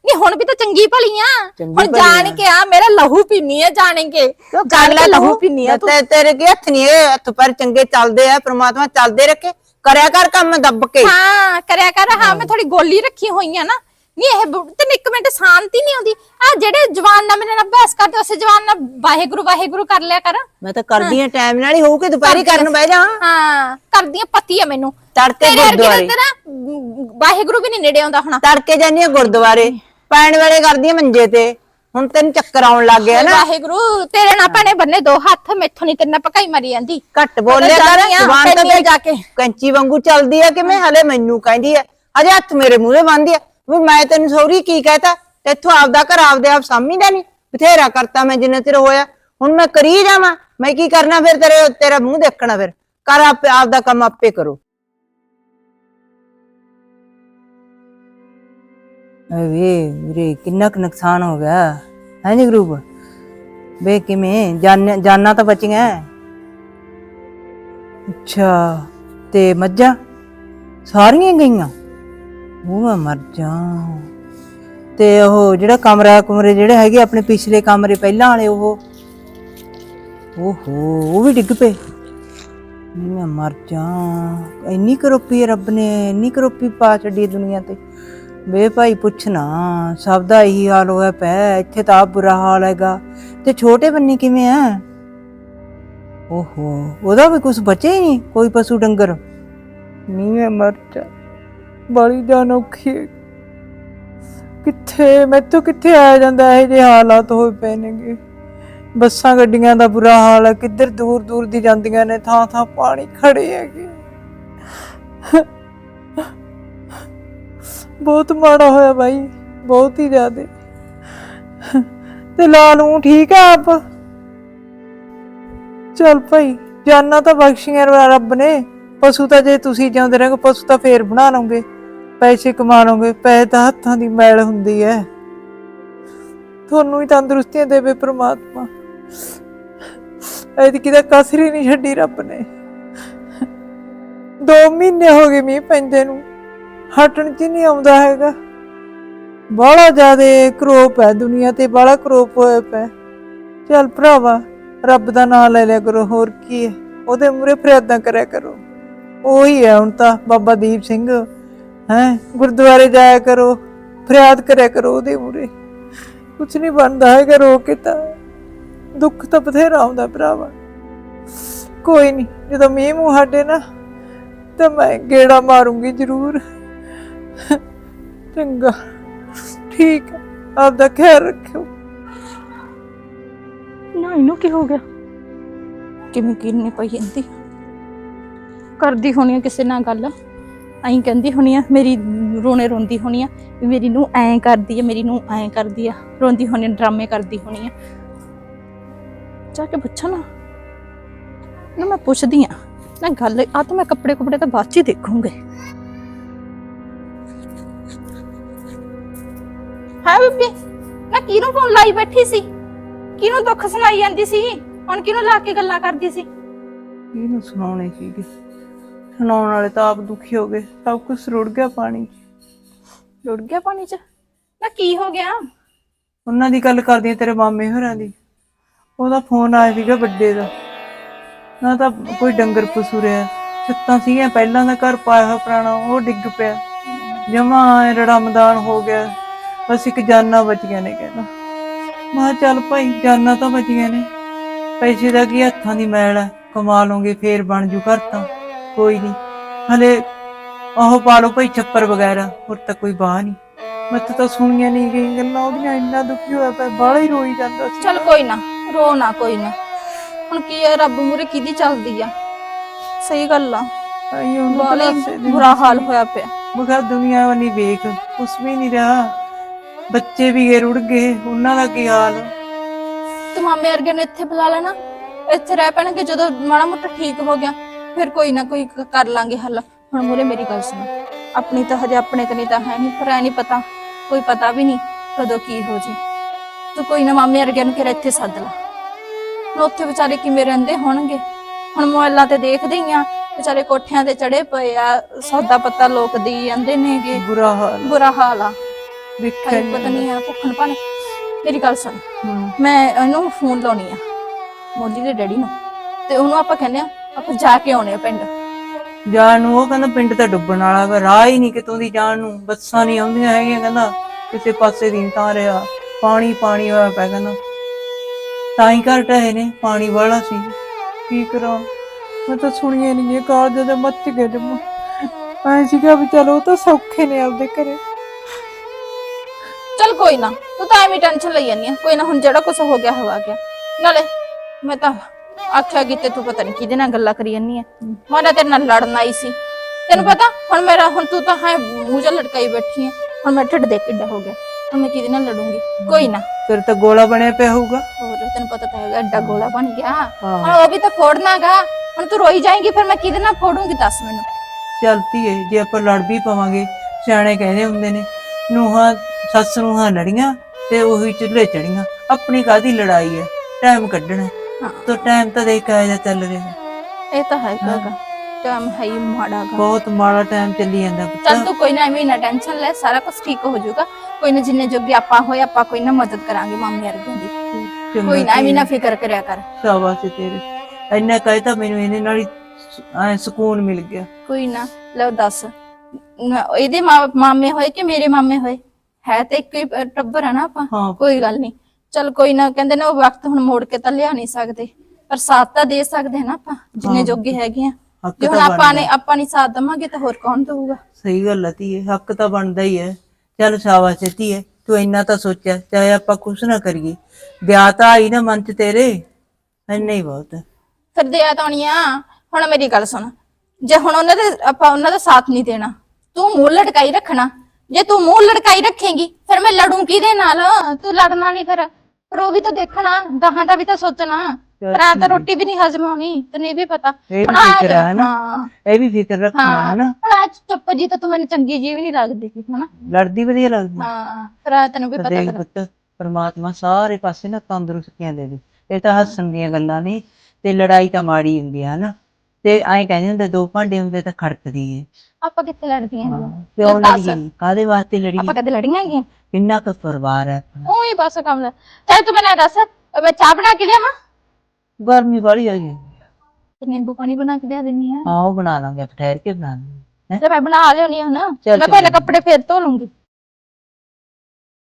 ਨਹੀਂ ਹੁਣ ਵੀ ਤਾਂ ਚੰਗੀ ਭਲੀਆਂ ਚੰਗੀ ਹੁਣ ਜਾਣ ਕੇ ਆ ਮੇਰਾ ਲਹੂ ਪੀਣੀ ਹੈ ਜਾਣਗੇ। ਜਾਣ ਕੇ ਲਹੂ ਪੀਣੀ ਹੈ ਤੂੰ। ਤੇਰੇ ਕੀ ਹੱਥ ਨਹੀਂ ਹੱਥ ਪਰ ਚੰਗੇ ਚੱਲਦੇ ਆ ਪ੍ਰਮਾਤਮਾ ਚੱਲਦੇ ਰੱਖੇ। ਕਰਿਆ ਕਰ ਕੰਮ ਦੱਬ ਕੇ। ਹਾਂ ਕਰਿਆ ਕਰ ਹਾਂ ਮੈਂ ਥੋੜੀ ਗੋਲੀ ਰੱਖੀ ਹੋਈ ਆ ਨਾ। ਨਹੀਂ ਇਹ ਬ- ਤੈਨੂੰ ਇੱਕ ਮਿੰਟ ਸ਼ਾਂਤੀ ਨਹੀਂ ਆਉਂਦੀ? ਆ ਜਿਹੜੇ ਜਵਾਨ ਨਾਲ ਮੇਰੇ ਨਾਲ ਬਹਿਸ ਕਰਦੇ ਉਸੇ ਜਵਾਨ ਨਾਲ ਵਾਹਿਗੁਰੂ ਵਾਹਿਗੁਰੂ ਕਰ ਲਿਆ ਕਰ। ਮੈਂ ਤਾਂ ਕਰਦੀ ਆ ਟਾਈਮ ਨਾਲ ਹੀ ਹੋਊਗੀ ਦੁਪਹਿਰੀ ਕਰਨ ਬਹਿ ਜਾ। ਹਾਂ ਕਰਦੀਆਂ ਪਤੀ ਆ ਮੈਨੂੰ। ਤੜਕੇ ਤੇਰੇ ਵਰਗੀ ਗੁਰਦੁਆਰੇ। ਨਾ ਤੇਰਾ ਮ, ਵਾਹਿਗੁਰੂ ਵੀ ਨਹੀਂ ਨੇੜੇ ਆਉਂਦਾ ਹੁਣ। ਤੜਕੇ ਜਾਂਦੀ ਆ ਗੁਰਦੁਆਰੇ ਪੈਣ ਵੇਲੇ ਕਰਦੀ ਆ ਮੰਜੇ ਤੇ। ਹੁਣ ਤੈਨੂੰ ਚੱਕਰ ਆਉਣ ਲੱਗ ਗਿਆ ਨਾ। ਵਾਹਿਗੁਰੂ ਤੇਰੇ ਨਾਲ ਭੈਣੇ ਬੰਨੇ ਦੋ ਹੱਥ ਮੈਥੋਂ ਨਹੀਂ ਤੇਰੇ ਨਾਲ ਪਕਾਈ ਮਰੀ ਜਾਂਦੀ। ਘੱਟ ਬੋਲਿਆ ਕਰ ਜਾਂਦੀ ਆ, ਜ਼ੁਬਾਨ ਤਾਂ ਪੈਂਦੀ ਆ ਤੇਰੀ ਜਾ ਕੇ। ਕੈਂਚੀ ਵਾਂਗੂ ਚੱਲਦੀ ਆ ਕਿ ਮੈਂ ਹਲੇ ਮੈਨੂੰ ਕਹਿੰਦੀ ਆ ਅਜੇ ਹੱਥ ਮੇਰੇ ਮੂਹਰੇ ਬੰਨ੍ਹਦੀ ਆ। ਵੀ ਮੈਂ ਤੈਨੂੰ ਸੌਰੀ ਕੀ ਕਹਤਾ? ਤੇਥੋਂ ਆਪਦਾ ਘਰ ਆਪਦੇ ਆਪ ਸਾਂਭੀਦਾ ਨਹੀਂ ਬਥੇਰਾ ਕਰਤਾ ਮੈਂ ਜਿੰਨਾ ਚਿਰ ਹੋਇਆ। ਹੁਣ ਮੈਂ ਕਰੀ ਜਾਵਾਂ। ਮੈਂ ਕੀ ਕਰਨਾ ਫਿਰ ਤੇਰੇ, ਤੇਰਾ ਮੂੰਹ ਦੇਖਣਾ ਫਿਰ। ਕਰ ਆਪ, ਆਪਦਾ ਕੰਮ ਆਪੇ ਕਰੋ। ਵੇ ਵੀਰੇ ਕਿੰਨਾ ਕੁ ਨੁਕਸਾਨ ਹੋ ਗਿਆ। ਹੈ ਜੀ ਗਰੂਪ? ਵੇ ਕਿਵੇਂ? ਜਾਨ, ਜਾਨਾਂ ਤਾਂ ਬਚੀਆਂ। ਅੱਛਾ, ਤੇ ਮੱਝਾਂ? ਸਾਰੀਆਂ ਗਈਆਂ? ਉਹ ਮੈਂ ਮਰ ਜਾ ਤੇ ਉਹ ਜਿਹੜਾ ਕਮਰਾ, ਕਮਰੇ ਜਿਹੜੇ ਹੈਗੇ ਆਪਣੇ ਪਿਛਲੇ ਕਮਰੇ, ਪਹਿਲਾਂ ਵਾਲੇ ਉਹ, ਓਹੋ, ਉਹ ਵੀ ਡਿੱਗ ਪਏ। ਨੀ ਮੈਂ ਮਰ ਜਾ ਇੰਨੀ ਕਰੋਪੀ ਰੱਬ ਨੇ, ਇੰਨੀ ਕਰੋਪੀ ਪਾ ਛੱਡੀ ਦੁਨੀਆ ਤੇ। ਵੇ ਭਾਈ ਪੁੱਛਣਾ ਸਭ ਦਾ ਇਹੀ ਹਾਲ ਹੋਇਆ ਪਿਆ ਇੱਥੇ ਤਾਂ ਆਪ ਬੁਰਾ ਹਾਲ ਹੈਗਾ। ਤੇ ਛੋਟੇ ਬੰਨੀ ਕਿਵੇਂ ਆ ਓਹੋ, ਉਹਦਾ ਵੀ ਕੁਝ ਬਚੇ ਹੀ ਨਹੀਂ, ਕੋਈ ਪਸ਼ੂ ਡੰਗਰ। ਨੀ ਮੈਂ ਮਰ ਜਾ ਬੜੀ ਜਾਨ ਔਖੀ ਹੈ। ਕਿੱਥੇ, ਮੈਥੋਂ ਕਿੱਥੇ ਆਇਆ ਜਾਂਦਾ ਇਹ ਜਿਹੇ ਹਾਲਾਤ ਹੋਏ ਪਏ ਨੇਗੇ? ਬੱਸਾਂ, ਗੱਡੀਆਂ ਦਾ ਬੁਰਾ ਹਾਲ ਹੈ। ਕਿੱਧਰ ਦੂਰ ਦੂਰ ਦੀ ਜਾਂਦੀਆਂ ਨੇ, ਥਾਂ ਥਾਂ ਪਾਣੀ ਖੜੇ ਹੈਗੇ। ਬਹੁਤ ਮਾੜਾ ਹੋਇਆ ਬਾਈ, ਬਹੁਤ ਹੀ ਜ਼ਿਆਦੇ। ਤੇ ਲਾਲੂ ਠੀਕ ਆ ਆਪ? ਚਲ ਭਾਈ, ਜਾਨਾਂ ਤਾਂ ਬਖਸ਼ੀਆਂ ਰੱਬ ਨੇ। ਪਸ਼ੂ ਤਾਂ ਜੇ ਤੁਸੀਂ ਜਿਉਂਦੇ ਰਹੋਗੇ, ਪਸ਼ੂ ਤਾਂ ਫੇਰ ਬਣਾ ਲਓਗੇ। ਪੈਸੇ ਕਮਾ ਲਓਗੇ ਪੈਸੇ ਤਾਂ ਹੱਥਾਂ ਦੀ ਮੈਲ ਹੁੰਦੀ ਹੈ ਤੁਹਾਨੂੰ ਹੀ ਤੰਦਰੁਸਤੀਆਂ ਦੇਵੇ ਪ੍ਰਮਾਤਮਾ। ਐਤਕੀ ਤਾਂ ਕਸਰ ਨਹੀਂ ਛੱਡੀ ਰੱਬ ਨੇ। ਦੋ ਮਹੀਨੇ ਹੋ ਗਏ ਮੀਂਹ ਪੈਂਦੇ ਨੂੰ। ਹਟਣ ਚ ਹੀ ਨਹੀਂ ਆਉਂਦਾ ਹੈਗਾ। ਬੜਾ ਜ਼ਿਆਦਾ ਕਰੋਪ ਹੈ ਦੁਨੀਆ ਤੇ ਬੜਾ ਕਰੋਪ ਹੋਇਆ ਪਿਆ। ਚੱਲ ਭਰਾਵਾ, ਰੱਬ ਦਾ ਨਾਮ ਲੈ ਲਿਆ ਕਰੋ, ਹੋਰ ਕੀ ਹੈ ਉਹਦੇ ਮੂਰੇ ਫਰਿਆਦਾਂ ਕਰਿਆ ਕਰੋ। ਉਹੀ ਹੈ ਹੁਣ ਤਾਂ ਬਾਬਾ ਦੀਪ ਸਿੰਘ। ਹੈ ਗੁਰਦੁਆਰੇ ਜਾਇਆ ਕਰੋ ਫਰਿਆਦ ਕਰਿਆ ਕਰੋ ਉਹਦੇ ਮੂਰੇ ਕੁਝ ਨਹੀਂ ਬਣਦਾ ਹੈਗਾ ਰੋ ਕੇ ਤਾਂ। ਦੁੱਖ ਤਾਂ ਬਥੇਰਾ ਆਉਂਦਾ ਭਰਾਵਾ। ਕੋਈ ਨਹੀਂ ਜਦੋਂ ਮੀਂਹ ਮੂੰਹ ਹਟੇ ਨਾ ਤਾਂ ਮੈਂ ਗੇੜਾ ਮਾਰੂੰਗੀ ਜ਼ਰੂਰ। ਚੰਗਾ ਠੀਕ ਹੈ ਆਪਦਾ ਖਿਆਲ ਰੱਖਿਓ। ਨਾ ਇਹਨੂੰ ਕੀ ਹੋ ਗਿਆ? ਕਿਵੇਂ ਕਿੰਨੇ ਪਈ ਜਾਂਦੀ? ਕਰਦੀ ਹੋਣੀ ਆ ਕਿਸੇ ਨਾਲ ਗੱਲ। ਐਂ ਕਹਿੰਦੀ ਹੋਣੀ ਆ ਮੇਰੀ ਰੋਣੇ ਰੋਂਦੀ ਹੋਣੀ ਆ ਵੀ ਮੇਰੀ ਨੂੰ ਐਂ ਕਰਦੀ ਆ ਮੇਰੀ ਨੂੰ ਐਂ ਕਰਦੀ ਆ ਰੋਂਦੀ ਹੋਣੀ ਡਰਾਮੇ ਕਰਦੀ ਹੋਣੀ ਆ। ਜਾ ਕੇ ਪੁੱਛਾਂ ਨਾ। ਨਾ ਮੈਂ ਪੁੱਛਦੀ ਆ ਨਾ ਗੱਲ ਆ ਤਾਂ ਮੈਂ ਕੱਪੜੇ ਕੁਪੜੇ ਤਾਂ ਬਾਅਦ ਚ ਹੀ ਦੇਖੂੰਗੇ। ਹਾਂ ਬੀਬੀ ਨਾ ਕਿਹਨੂੰ ਫੋਨ ਲਾਈ ਬੈਠੀ ਸੀ? ਕਿਹਨੂੰ ਦੁੱਖ ਸੁਣਾਈ ਜਾਂਦੀ ਸੀ? ਹੁਣ ਕਿਹਨੂੰ ਲਾ ਕੇ ਗੱਲਾਂ ਕਰਦੀ ਸੀ? ਇਹਨੂੰ ਸੁਣਾਉਣੇ ਸੀਗੇ? ਸੁਣਾਉਣ ਵਾਲੇ ਤਾਂ ਆਪ ਦੁਖੀ ਹੋ ਗਏ ਸਭ ਕੁਝ ਰੁੜ ਗਿਆ ਪਾਣੀ 'ਚ। ਰੁੜ ਗਿਆ ਪਾਣੀ 'ਚ? ਨਾ ਕੀ ਹੋ ਗਿਆ? ਉਹਨਾਂ ਦੀ ਗੱਲ ਕਰਦੀ ਆਂ ਤੇਰੇ ਮਾਮੇ ਹੋਰਾਂ ਦੀ। ਉਹਦਾ ਫੋਨ ਆਇਆ ਸੀਗਾ ਵੱਡੇ ਦਾ। ਨਾ ਤਾਂ ਕੋਈ ਡੰਗਰ ਪਸ਼ੂ ਰਿਹਾ ਛੱਤਾਂ ਸੀਗੀਆਂ ਪਹਿਲਾਂ ਦਾ ਘਰ ਪਾਇਆ ਹੋਇਆ ਪੁਰਾਣਾ ਉਹ ਡਿੱਗ ਪਿਆ। ਜਮਾ ਰੜਮਦਾਨ ਹੋ ਗਿਆ। ਬਸ ਇੱਕ ਜਾਨਾਂ ਬਚੀਆਂ ਨੇ ਕਹਿੰਦਾ। ਮੈਂ ਚੱਲ ਭਾਈ ਜਾਨਾਂ ਤਾਂ ਬਚੀਆਂ ਨੇ। ਪੈਸੇ ਦਾ ਕੀ ਹੱਥਾਂ ਦੀ ਮੈਲ ਹੈ ਕਮਾ ਲਓਗੇ ਫੇਰ ਬਣ ਜੂ ਘਰ ਤਾਂ। ਕੋਈ ਨਹੀਂ ਹਲੇ ਉਹ ਪਾ ਲਓ ਭਾਈ ਛੱਪਰ ਵਗੈਰਾ ਹੋਰ ਤਾਂ ਕੋਈ ਬਾਹ ਨਹੀਂ ਮੈਥੋਂ ਤਾਂ ਸੁਣੀਆਂ ਨਹੀਂ ਗਈ ਗੱਲਾਂ ਉਹਦੀਆਂ ਇੰਨਾ ਦੁਖੀ ਹੋਇਆ ਪਿਆ ਬਾਹਲਾ ਹੀ ਰੋਈ ਜਾਂਦਾ ਸੀ। ਚਲ ਕੋਈ ਨਾ ਰੋ ਨਾ ਕੋਈ ਨਾ। ਹੁਣ ਕੀ ਹੈ ਰੱਬ ਮੂਰੇ ਕਿਹਦੀ ਚੱਲਦੀ ਆ? ਸਹੀ ਗੱਲ ਆ। ਆਈ ਉਹਨੂੰ ਬਾਲੇ ਤਲਾਸੇ ਦੀ ਬੁਰਾ ਹਾਲ ਹੋਇਆ ਪਿਆ। ਮੈਂ ਕਿਹਾ ਦੁਨੀਆ ਵਾਲੀ ਵੇਖ ਕੁਛ ਵੀ ਨਹੀਂ ਰਿਹਾ। ਬੱਚੇ ਵੀ ਗਏ ਰੁੜ ਗਏ ਉਹਨਾਂ ਦਾ ਕੀ ਹਾਲ ਤੇ ਮਾਮੇ ਵਰਗੇ ਨੇ ਇੱਥੇ ਬੁਲਾ ਲੈਣਾ। ਇੱਥੇ ਰਹਿ ਪੈਣਗੇ ਜਦੋਂ ਮਾੜਾ ਮੋਟਾ ਠੀਕ ਹੋ ਗਿਆ। ਫਿਰ ਕੋਈ ਨਾ ਕੋਈ ਕ- ਕਰ ਲਾਂਗੇ ਹੱਲ। ਹੁਣ ਮੂਰੇ ਮੇਰੀ ਗੱਲ ਸੁਣ। ਆਪਣੀ ਤਾਂ ਹਜੇ ਆਪਣੇ ਕਨੀ ਤਾਂ ਹੈ ਨਹੀਂ ਪਰ ਐ ਨਹੀਂ ਪਤਾ ਕੋਈ ਪਤਾ ਵੀ ਨਹੀਂ ਕਦੋਂ ਕੀ ਹੋ ਜੇ। ਤੂੰ ਕੋਈ ਨਾ ਮਾਮੇ ਵਰਗੇ ਨੂੰ ਕਿਹੜਾ ਇੱਥੇ ਸੱਦ ਲਾ। ਹੁਣ ਉੱਥੇ ਵਿਚਾਰੇ ਕਿਵੇਂ ਰਹਿੰਦੇ ਹੋਣਗੇ? ਹੁਣ ਮੋਬਾਈਲਾਂ ਤੇ ਦੇਖਦੇ ਹੀ ਆ ਵਿਚਾਰੇ ਕੋਠਿਆਂ ਤੇ ਚੜੇ ਪਏ ਆ ਸੌਦਾ ਪੱਤਾ ਲੋਕ ਦੇਈ ਜਾਂਦੇ ਨੇਗੇ ਬੁਰਾ ਹਾਲ ਬੁਰਾ ਹਾਲ ਆ। ਵੇਖਿਆ ਪਤਾ ਨਹੀਂ ਆ ਭੁੱਖਣ ਭਾਣੇ। ਮੇਰੀ ਗੱਲ ਸੁਣ। ਮੈਂ ਇਹਨੂੰ ਫੋਨ ਲਾਉਣੀ ਆ ਮੋਦੀ ਦੇ ਡੈਡੀ ਨੂੰ। ਤੇ ਉਹਨੂੰ ਆਪਾਂ ਕਹਿੰਦੇ ਆ ਆਪਾਂ ਜਾ ਕੇ ਆਉਣੇ ਆ ਪਿੰਡ। ਜਾਣ ਨੂੰ ਉਹ ਕਹਿੰਦਾ ਪਿੰਡ ਤਾਂ ਡੁੱਬਣ ਵਾਲਾ ਵਾ ਰਾਹ ਹੀ ਨਹੀਂ ਕਿਤੋਂ ਦੀ ਜਾਣ ਨੂੰ। ਬੱਸਾਂ ਨਹੀਂ ਆਉਂਦੀਆਂ ਹੈਗੀਆਂ ਕਹਿੰਦਾ। ਕਿਸੇ ਪਾਸੇ ਦੀ ਤਾਂ ਰਿਹਾ। ਪਾਣੀ ਪਾਣੀ ਹੋਇਆ ਪਿਆ ਕਹਿੰਦਾ। ਤਾਂ ਹੀ ਘਰ ਢਏ ਨੇ ਪਾਣੀ ਵਾਲਾ ਸੀ। ਕੀ ਕਰਾਂ? ਮੈਂ ਤਾਂ ਸੁਣੀਏ ਨਹੀਂ ਇਹ ਕਾਲਜ ਦੇ ਮੱਚ ਗਏ ਜਮ ਐਂ ਸੀਗਾ ਵੀ ਚਲੋ ਉਹ ਤਾਂ ਸੌਖੇ ਨੇ ਆਪਦੇ ਘਰੇ। ਚਲ ਕੋਈ ਨਾ ਤੂੰ ਤਾਂ ਐਵੇਂ ਟੈਨਸ਼ਨ ਲਈ ਜਾਂਦੀ ਆ। ਕੋਈ ਨਾ ਹੁਣ ਜਿਹੜਾ ਕੁਝ ਹੋ ਗਿਆ ਹੋ ਗਿਆ। ਨਾਲੇ ਮੈਂ ਤਾਂ ਆਖਿਆ ਕਿ ਤੇ ਪਤਾ ਨਹੀਂ ਕਿਹਦੇ ਨਾਲ ਗੱਲਾਂ ਕਰੀ ਜਾਂਦੀ ਆ। ਮੈਂ ਤਾਂ ਤੇਰੇ ਨਾਲ ਲੜਨ ਆਈ ਸੀ। ਤੈਨੂੰ ਪਤਾ ਹੁਣ ਮੇਰਾ ਹੁਣ ਤੂੰ ਤਾਂ ਹੈ ਜਿਹਾ ਲਟਕਾਈ ਬੈਠੀ ਆ। ਹੁਣ ਮੈਂ ਢਿੱਡ ਦੇ ਕਿੱਡਾ ਹੋ ਗਿਆ। ਹੁਣ ਮੈਂ ਕਿਹਦੇ ਨਾਲ ਲੜੂੰਗੀ? ਕੋਈ ਨਾ। ਫਿਰ ਤਾਂ ਗੋਲਾ ਬਣਿਆ ਪਿਆ ਹੋਊਗਾ। ਹੋਰ ਤੈਨੂੰ ਪਤਾ ਤਾਂ ਹੈਗਾ ਐਡਾ ਗੋਲਾ ਬਣ ਗਿਆ। ਹਾਂ। ਹੁਣ ਉਹ ਵੀ ਤਾਂ ਫੋੜਨਾਗਾ। ਹੁਣ ਤੂੰ ਰੋਈ ਜਾਏਂਗੀ ਫਿਰ ਮੈਂ ਕਿਹਦੇ ਨਾਲ ਫੋੜੂੰਗੀ ਦੱਸ ਮੈਨੂੰ। ਚਲਤੀ ਏ ਜੇ ਆਪਾਂ ਲੜ ਵੀ ਪਵਾਂਗੇ ਸਿਆਣੇ ਕਹਿੰਦੇ ਹੁੰਦੇ ਨੇ ਨੂੰਹਾਂ ਸੱਸ ਨੂੰ ਹਾਂ ਲੜੀਆਂ ਤੇ ਉਹੀ ਚੁੱਲ੍ਹੇ ਚੜੀਆਂ। ਆਪਣੀ ਕਾਦੀ ਲੜਾਈ ਹੈ? ਟਾਈਮ ਕੱਢਣਾ। ਹਾਂ। ਤੋ ਟਾਈਮ ਤਾਂ ਦੇਖ ਆਇਆ ਚੱਲ ਰਿਹਾ ਇਹ ਤਾਂ ਹੈ ਟਾਈਮ ਹੈ ਹੀ ਮਾੜਾ ਗਾ ਬਹੁਤ ਮਾੜਾ ਟਾਈਮ ਚੱਲੀ ਜਾਂਦਾ ਚੱਲ ਪੁੱਤ ਤੂੰ ਕੋਈ ਨਾ ਐਵੇਂ ਨਾ ਟੈਨਸ਼ਨ ਲੈ ਸਾਰਾ ਕੁਝ ਠੀਕ ਹੋ ਜਾਊਗਾ ਕੋਈ ਨਾ ਜਿੰਨੇ ਜੋਗੇ ਆਪਾਂ ਹੋਏ ਆਪਾਂ ਕੋਈ ਨਾ ਮਦਦ ਕਰਾਂਗੇ ਮਾਮੀ ਦੀ ਚੰਗਾ ਕੋਈ ਨਾ ਐਵੇਂ। ਨਾ ਫਿਕਰ ਕਰਿਆ ਕਰ ਸ਼ਾਬਾਸ਼ ਏ ਤੇਰੇ ਇੰਨਾ ਕਹੇ ਤਾਂ ਮੈਨੂੰ ਇਹਦੇ ਨਾਲ ਹੀ ਐ ਸਕੂਨ ਮਿਲ ਗਿਆ ਕੋਈ ਨਾ ਲਓ ਦੱਸ ਨਾ, ਇਹਦੇ ਮਾ- ਮਾਮੇ ਹੋਏ ਕਿ ਮੇਰੇ ਮਾਮੇ ਹੋਏ ਹੈ ਤੇ ਇੱਕ ਹੀ ਅ, ਟੱਬਰ ਹੈ ਨਾ ਆਪਾਂ ਹਾਂ ਕੋਈ ਗੱਲ ਨਹੀਂ ਚਲ ਕੋਈ ਨਾ ਕਹਿੰਦੇ ਨਾ ਉਹ ਵਕਤ ਹੁਣ ਮੋੜ ਕੇ ਤਾਂ ਲਿਆ ਨਹੀਂ ਸਕਦੇ। ਪਰ ਸਾਥ ਤਾਂ ਦੇ ਸਕਦੇ ਹਾਂ ਨਾ ਆਪਾਂ ਜਿੰਨੇ ਹਾਂ। ਜੋਗੇ ਹੈਗੇ ਆ। ਹੱਕ ਜੇ ਹੁਣ ਤਾਂ ਆਪਾਂ ਬਣਦਾ। ਨੇ ਆਪਾਂ ਨਹੀਂ ਸਾਥ ਦਵਾਂਗੇ ਤਾਂ ਹੋਰ ਕੌਣ ਦਊਗਾ? ਸਹੀ ਗੱਲ ਹੈ ਧੀਏ ਹੱਕ ਤਾਂ ਬਣਦਾ ਹੀ ਹੈ। ਚੱਲ ਸ਼ਾਬਾਸ਼ ਏ ਧੀਏ ਤੂੰ ਇੰਨਾ ਤਾਂ ਸੋਚਿਆ ਚਾਹੇ ਆਪਾਂ ਕੁਛ ਨਾ ਕਰੀਏ। ਵਿਆਹ ਤਾਂ ਆਈ ਨਾ ਮਨ ਚ ਤੇਰੇ ਇੰਨਾ ਹੀ ਬਹੁਤ। ਹੈ ਫਿਰ ਦਿਆ ਤਾਣੀਆਂ ਹੁਣ ਮੇਰੀ ਗੱਲ ਸੁਣ ਜੇ ਹੁਣ ਉਹਨਾਂ ਦੇ ਆਪਾਂ ਉਹਨਾਂ ਦਾ ਸਾਥ ਨਹੀਂ ਦੇਣਾ ਤੂੰ ਮੂੰਹ ਲਟਕਾਈ ਰੱਖਣਾ। ਜੇ ਤੂੰ ਮੂੰਹ ਲਟਕਾਈ ਰੱਖੇਂਗੀ ਫਿਰ ਮੈਂ ਲੜੂੰ ਕਿਹਦੇ ਨਾਲ? ਤੂੰ ਲੜਨਾ ਨਹੀਂ ਫਿਰ। ਪਰ ਉਹ ਵੀ ਤਾਂ ਦੇਖਣਾ ਗਾਹਾਂ ਦਾ ਵੀ ਤਾਂ ਸੋਚਣਾ। ਪਰ ਆ ਤਾਂ ਰੋਟੀ ਵੀ ਨਹੀਂ ਹਜ਼ਮ ਹੋਣੀ ਤੈਨੂੰ ਇਹ ਵੀ ਪਤਾ। ਇਹ ਵੀ ਹੁਣ ਆ- ਫਿਕਰ ਹੈ ਨਾ ਹਾਂ। ਇਹ ਵੀ ਫਿਕਰ ਰੱਖਣਾ ਹਾਂ। ਹੈ ਨਾ ਅੱਜ ਚੁੱਪ ਜੀ ਤਾਂ ਤੂੰ ਮੈਨੂੰ ਚੰਗੀ ਜੀ ਵੀ ਨਹੀਂ ਲੱਗਦੀ ਹਨਾ। ਲੜਦੀ ਵਧੀਆ ਲੱਗਦੀ। ਹਾਂ ਆ ਤੈਨੂੰ ਵੀ ਪਤਾ ਕਰ ਪੁੱਤ ਪਰਮਾਤਮਾ ਸਾਰੇ ਪਾਸੇ ਨਾ ਤੰਦਰੁਸਤੀਆਂ ਦੇ ਦੇ ਇਹ ਤਾਂ ਹੱਸਣ ਦੀਆਂ ਗੱਲਾਂ ਨਹੀਂ ਤੇ ਲੜਾਈ ਤਾਂ ਮਾੜੀ ਹੁੰਦੀ ਹੈ ਨਾ ਤੇ ਐਂ ਕਹਿੰਦੇ ਹੁੰਦੇ ਦੋ ਭਾਂਡੇ ਹੁੰਦੇ ਤਾਂ ਖੜਕਦੀ ਏ। ਆਪਾਂ ਕਿੱਥੇ ਲੜਦੀਆਂ? ਕਿਉਂ ਦੱਸ। ਲੜੀਏ ਕਾਦੇ ਵਾਸਤੇ ਲੜੀਏ ਆਪਾਂ ਕਦੇ ਲੜੀਆਂ ਹੈਗੀਆਂ? ਕਿੰਨਾ ਕੁ ਪਰਿਵਾਰ ਹੈ। ਉਹੀ ਬਸ ਕੰਮ ਲੈ ਚਾਹੇ ਤੂੰ ਮੈਨੂੰ ਦੱਸ ਮੈਂ ਚਾਹ ਬਣਾ ਕੇ ਲਿਆਵਾਂ? ਗਰਮੀ ਬੜੀ ਆ ਗਈ ਤੇ ਨਿੰਬੂ ਪਾਣੀ ਬਣਾ ਕੇ ਲਿਆ ਦਿੰਨੀ ਆ। ਹਾਂ ਉਹ ਬਣਾ ਲਾਂਗੇ ਠਹਿਰ ਕੇ ਬਣਾ ਲਾਂਗੇ। ਤੇ ਮੈਂ ਬਣਾ ਲਿਆਉਣੀ ਆ ਨਾ ਚੱਲ ਮੈਂ ਕੋਈ ਨਾ ਕੱਪੜੇ ਫੇਰ ਧੋ ਲੂੰਗੀ।